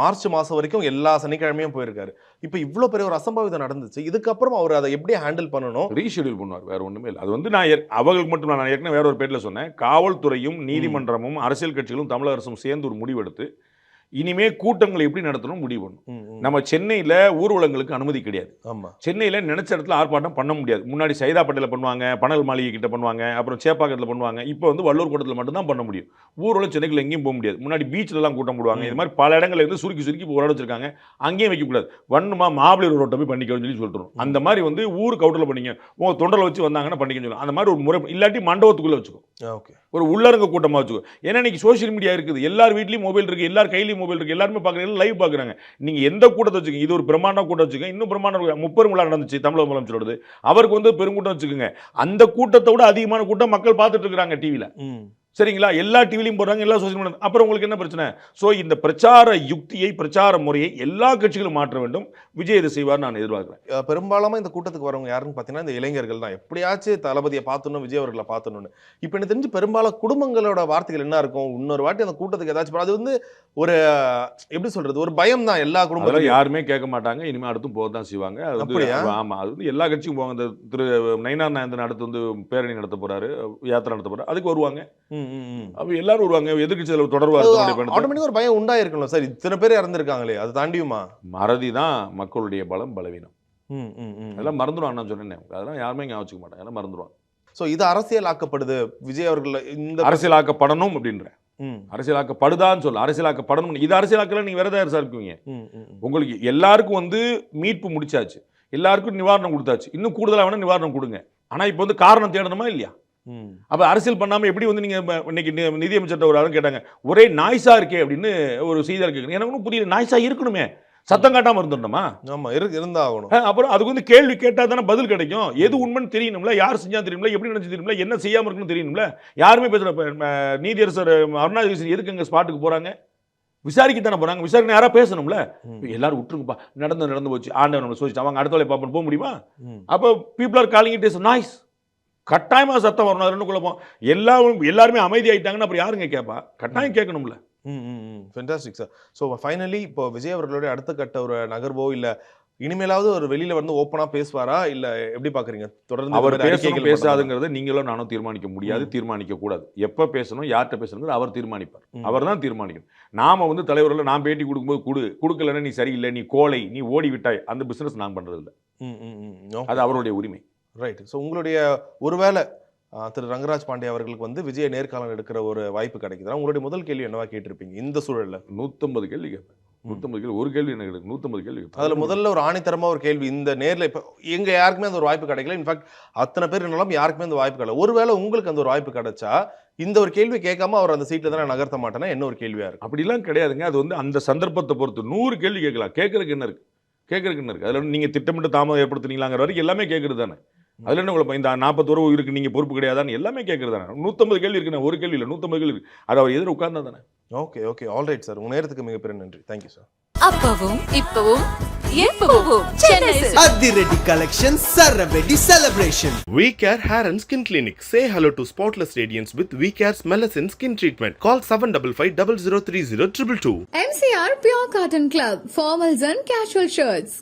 மார்ச் மாசம் வரைக்கும் எல்லா சனிக்கிழமையும் போயிருக்காரு. இப்போ இவ்வளோ பெரிய ஒரு அசம்பாவிதம் நடந்துச்சு. இதுக்கப்புறம் அவர் அதை எப்படி ஹேண்டில் பண்ணணும்? ரீஷெடியூல் பண்ணுவார் வேற ஒன்றுமே இல்லை. அது வந்து நான் அவங்களுக்கு மட்டும் நான் ஏற்கனவே வேற ஒரு பேட்டில் சொன்னேன். காவல்துறையும் நீதிமன்றமும் அரசியல் கட்சிகளும் தமிழக அரசும் சேர்ந்து ஒரு முடிவெடுத்து இனிமே கூட்டங்களை எப்படி நடத்தணும் முடிவு பண்ணும். நம்ம சென்னையில் ஊர்வலங்களுக்கு அனுமதி கிடையாது. ஆமா. சென்னையில் நினைச்ச இடத்துல ஆர்ப்பாட்டம் பண்ண முடியாது. முன்னாடி சைதாப்பேட்டையில் பண்ணுவாங்க பனல் மாளிகை கிட்ட பண்ணுவாங்க அப்புறம் சேப்பாக்கத்தில் பண்ணுவாங்க. இப்போ வந்து வள்ளூர் கோட்டத்தில் மட்டும்தான் பண்ண முடியும். ஊர்வலம் சென்னைக்குள்ள எங்கேயும் போக முடியாது. முன்னாடி பீச்சிலலாம் கூட்டம் போடுவாங்க. இது மாதிரி பல இடங்கள்ல இருந்து சுருக்கி சுருக்கி ஒரு வச்சிருக்காங்க. அங்கேயும் வைக்கக்கூடாது வண்ணுமா மாப்பிள்ளை ரோட்டை போய் பண்ணிக்கணும்னு சொல்லி சொல்லிட்டுரும் அந்த மாதிரி வந்து ஊர் கவுட்டில் பண்ணிங்க உங்கள் தொண்டரை வச்சு வந்தாங்கன்னா பண்ணிக்கன்னு சொல்லலாம் அந்த மாதிரி ஒரு முறை இல்லாட்டி மண்டபத்துக்குள்ளே வச்சுக்கோ. ஓகே. ஒரு உள்ளரங்க கூட்டமாக வச்சுக்கோ. ஏன்னா இன்னைக்கு சோஷியல் மீடியா இருக்குது. எல்லார் வீட்லேயும் மொபைல் இருக்குது எல்லார் கையிலையும் மொபைல் இருக்குது எல்லாருமே பார்க்குறாங்க. லைவ் பார்க்குறாங்க. நீங்கள் எந்த கூட்டத்தை வச்சுக்கோங்க? இது ஒரு பிரம்மாண்ட கூட்டம் வச்சுக்கோங்க. இன்னும் பிரம்மாண்ட முப்பெரும் விழா நடந்துச்சு. தமிழக முதலமைச்சரோடது. அவருக்கு வந்து பெருங்கூட்டம் வச்சுக்கோங்க. அந்த கூட்டத்தை விட அதிகமான கூட்டம் மக்கள் பார்த்துட்டு இருக்கிறாங்க டிவியில ம். சரிங்களா? எல்லா டிவிலையும் போடுறாங்க எல்லா சோசியல் மீடியா அப்புறம் உங்களுக்கு என்ன பிரச்சனை? ஸோ இந்த பிரச்சார யுக்தியை பிரச்சார முறையை எல்லா கட்சிகளும் மாற்ற வேண்டும். விஜய் இதை செய்வார் நான் எதிர்பார்க்கிறேன். பெரும்பாலாம இந்த கூட்டத்துக்கு வரவங்க யாருன்னு பார்த்தீங்கன்னா இந்த இளைஞர்கள் தான். எப்படியாச்சும் தளபதியை பார்த்தணும் விஜய் அவர்களை பார்த்தணும்னு இப்போ எனக்கு தெரிஞ்சு பெரும்பாலும் குடும்பங்களோட வார்த்தைகள் என்ன இருக்கும்? இன்னொரு வாட்டி அந்த கூட்டத்துக்கு ஏதாச்சும் அது வந்து ஒரு எப்படி சொல்றது? ஒரு பயம் தான் எல்லா குடும்பத்திலும் யாருமே கேட்க மாட்டாங்க. இனிமே அடுத்தும் போக தான் செய்வாங்க. அது வந்து அப்படியா? ஆமா அது வந்து எல்லா கட்சியும் போவாங்க. இந்த திரு நயினார் நாயந்தன் அடுத்து வந்து பேரணி நடத்த போறாரு யாத்திரை நடத்த போறாரு. அதுக்கு வருவாங்க. அப்ப எல்லாரும் வருவாங்க எதிர்கட்சியில் தொடர்பாக இருக்கக்கூடிய பயணத்தை- ஆட்டோமேட்டிக் ஒரு பயம் உண்டாயிருக்கணும் சார் இத்தனை பேர் இறந்துருக்காங்களே அது தாண்டியுமா? மறதி தான் மக்களுடைய பலம் பலவீனம். ம் ம் ம். அதெல்லாம் மறந்துடுவான் நான் சொன்னேன். அதெல்லாம் யாருமே ஞாபகம் வச்சுக்க மாட்டாங்க எல்லாம் மறந்துடுவாங்க ஸோ இது அரசியலாக்கப்படுது. விஜய் அவர்கள் இந்த அரசியலாக்கப்படணும் அப்படின்ற அரசியலாக்கப்படுதான்னு சொல்ல அரசியலாக்கப்படணும். இது அரசியலாக்கல நீங்க வேற ஏதாவது சார் இருக்குவீங்க. உங்களுக்கு எல்லாருக்கும் வந்து மீட்பு முடிச்சாச்சு. எல்லாருக்கும் நிவாரணம் கொடுத்தாச்சு. இன்னும் கூடுதலா வேணா நிவாரணம் கொடுங்க. ஆனா இப்போ வந்து காரணம் தேடணுமா இல்லையா? அப்ப அரசியல் பண்ணாம எப்படி வந்து நீங்க இப்ப இன்னைக்கு நி- நிதியமைச்சர்ட்ட ஒரு ஆளும் கேட்டாங்க ஒரே நாய்ஸா இருக்கே அப்படின்னு ஒரு செய்தியாளர் கேட்குறேன் எனக்கு ஒன்றும் புரியல நாய்ஸா இருக்கணுமே. சத்தம் காட்டாம இருந்துடணுமா? ஆமா இரு இருந்தா ஆகணும் அஹ் அப்புறம் அதுக்கு வந்து கேள்வி கேட்டா தானே பதில் கிடைக்கும். எது உண்மைன்னு தெரியணும்ல யார் செஞ்சா தெரியும்ல எப்படி நினைச்சு தெரியும்ல என்ன செய்யாம இருக்குன்னு தெரியணும்ல. யாருமே அஹ், நீதியரசர் அருணாச்சலம் எதுக்கு எங்க ஸ்பாட்டுக்கு போறாங்க? விசாரிக்க தானே போறாங்க. விசாரணை யாரா பேசணும்ல? எல்லாரும் விட்டுருங்கப்பா நடந்து நடந்து போச்சு. ஆண்டவன் நம்ம அவங்க அடுத்த வேலை பார்ப்போம் போக முடியுமா? அப்போ people are calling it is noise கட்டாயமா சத்தம் வரணும். அது ரெண்டு குழப்பம். எல்லாரும் எல்லாருமே அமைதி ஆயிட்டாங்கன்னா அப்புறம் யாருங்க கேட்பா கட்டாயம் கேட்கணும்ல. ம் ஃபென்டாஸ்டிக் சார் ஸோ ஃபைனலி இப்போ விஜய் அவர்களுடைய அடுத்த கட்ட ஒரு நகர்வோ இல்ல இனிமேலாவது ஒரு வெளியில வந்து ஓப்பனா பேசுவாரா? இல்ல எப்படி பாக்குறீங்க? தொடர்ந்து அவர் பேசணும்? பேசாதுங்கிறத நீங்களும் நானும் தீர்மானிக்க முடியாது தீர்மானிக்க கூடாது எப்ப பேசணும் யார்கிட்ட பேசணுங்கிறது அவர் தீர்மானிப்பார். அவர் தான் தீர்மானிக்கணும். நாம வந்து தலைவர்கள் நான் பேட்டி கொடுக்கும்போது கொடு கொடுக்கலன்னா நீ சரியில்லை நீ கோழை நீ ஓடி விட்டாய். அந்த பிசினஸ் நான் பண்றது இல்ல ம் ம் ம். அது அவருடைய உரிமை. ரைட் ஸோ உங்களுடைய ஒருவேளை திரு ரங்கராஜ் பாண்டே அவர்களுக்கு வந்து விஜய நேர்காணல் எடுக்கிற ஒரு வாய்ப்பு கிடைக்குதுன்னா உங்களுடைய முதல் கேள்வி என்னவா கேட்டிருப்பீங்க இந்த சூழல்ல? நூத்தம்பது கேள்வி கேட்பேன். நூத்தம்பது கேள்வி ஒரு கேள்வி எனக்கு நூத்தம்பது கேள்வி. அதுல முதல்ல ஒரு ஆணித்தரமா ஒரு கேள்வி இந்த நேர்ல இப்ப எங்க யாருக்குமே அந்த ஒரு வாய்ப்பு கிடைக்கல. இன்ஃபேக்ட் அத்தனை பேர் இருந்தாலும் யாருக்குமே அந்த வாய்ப்பு கிடைக்கல. ஒருவேளை உங்களுக்கு அந்த ஒரு வாய்ப்பு கிடைச்சா இந்த ஒரு கேள்வி கேட்காம அவர் அந்த சீட்ல தான் நகர்த்த மாட்டேன்னா என்ன ஒரு கேள்வியா இருக்கும் அப்படிலாம் கிடையாதுங்க. அது வந்து அந்த சந்தர்ப்பத்தை பொறுத்து. நூறு கேள்வி கேட்கலாம். கேட்கறதுக்கு என்ன இருக்கு? கேட்கறதுக்கு என்ன இருக்கு? அதில் நீங்க திட்டமிட்டு தாமதம் ஏற்படுத்துனீங்களாங்கிற வரைக்கும் எல்லாமே கேட்கறது தானே? அதுல என்ன குழப்பம்? இந்த நாற்பத்தோரு இருக்கு நீங்க பொறுப்பு கிடையாதான்னு எல்லாமே கேட்கறது தானே நூற்றம்பது கேள்வி இருக்குண்ணே ஒரு கேள்வி இல்லை நூற்றம்பது கேள்வி இருக்கு. அது அவர் எதிர உட்கார்ந்தா தானே? Okay okay. All right sir உங்க நேரத்துக்கு மிகப்பெரிய நன்றி. தேங்க்யூ சார் அப்பவும் இப்பவும். அதிரடி collection சரவெடி celebration We Care Hair and Skin Clinic. Say hello to spotless radiance with We Care's Melasine Skin Treatment. Call 755 0030 222. MCR Pure Cotton Club, formals and casual shirts.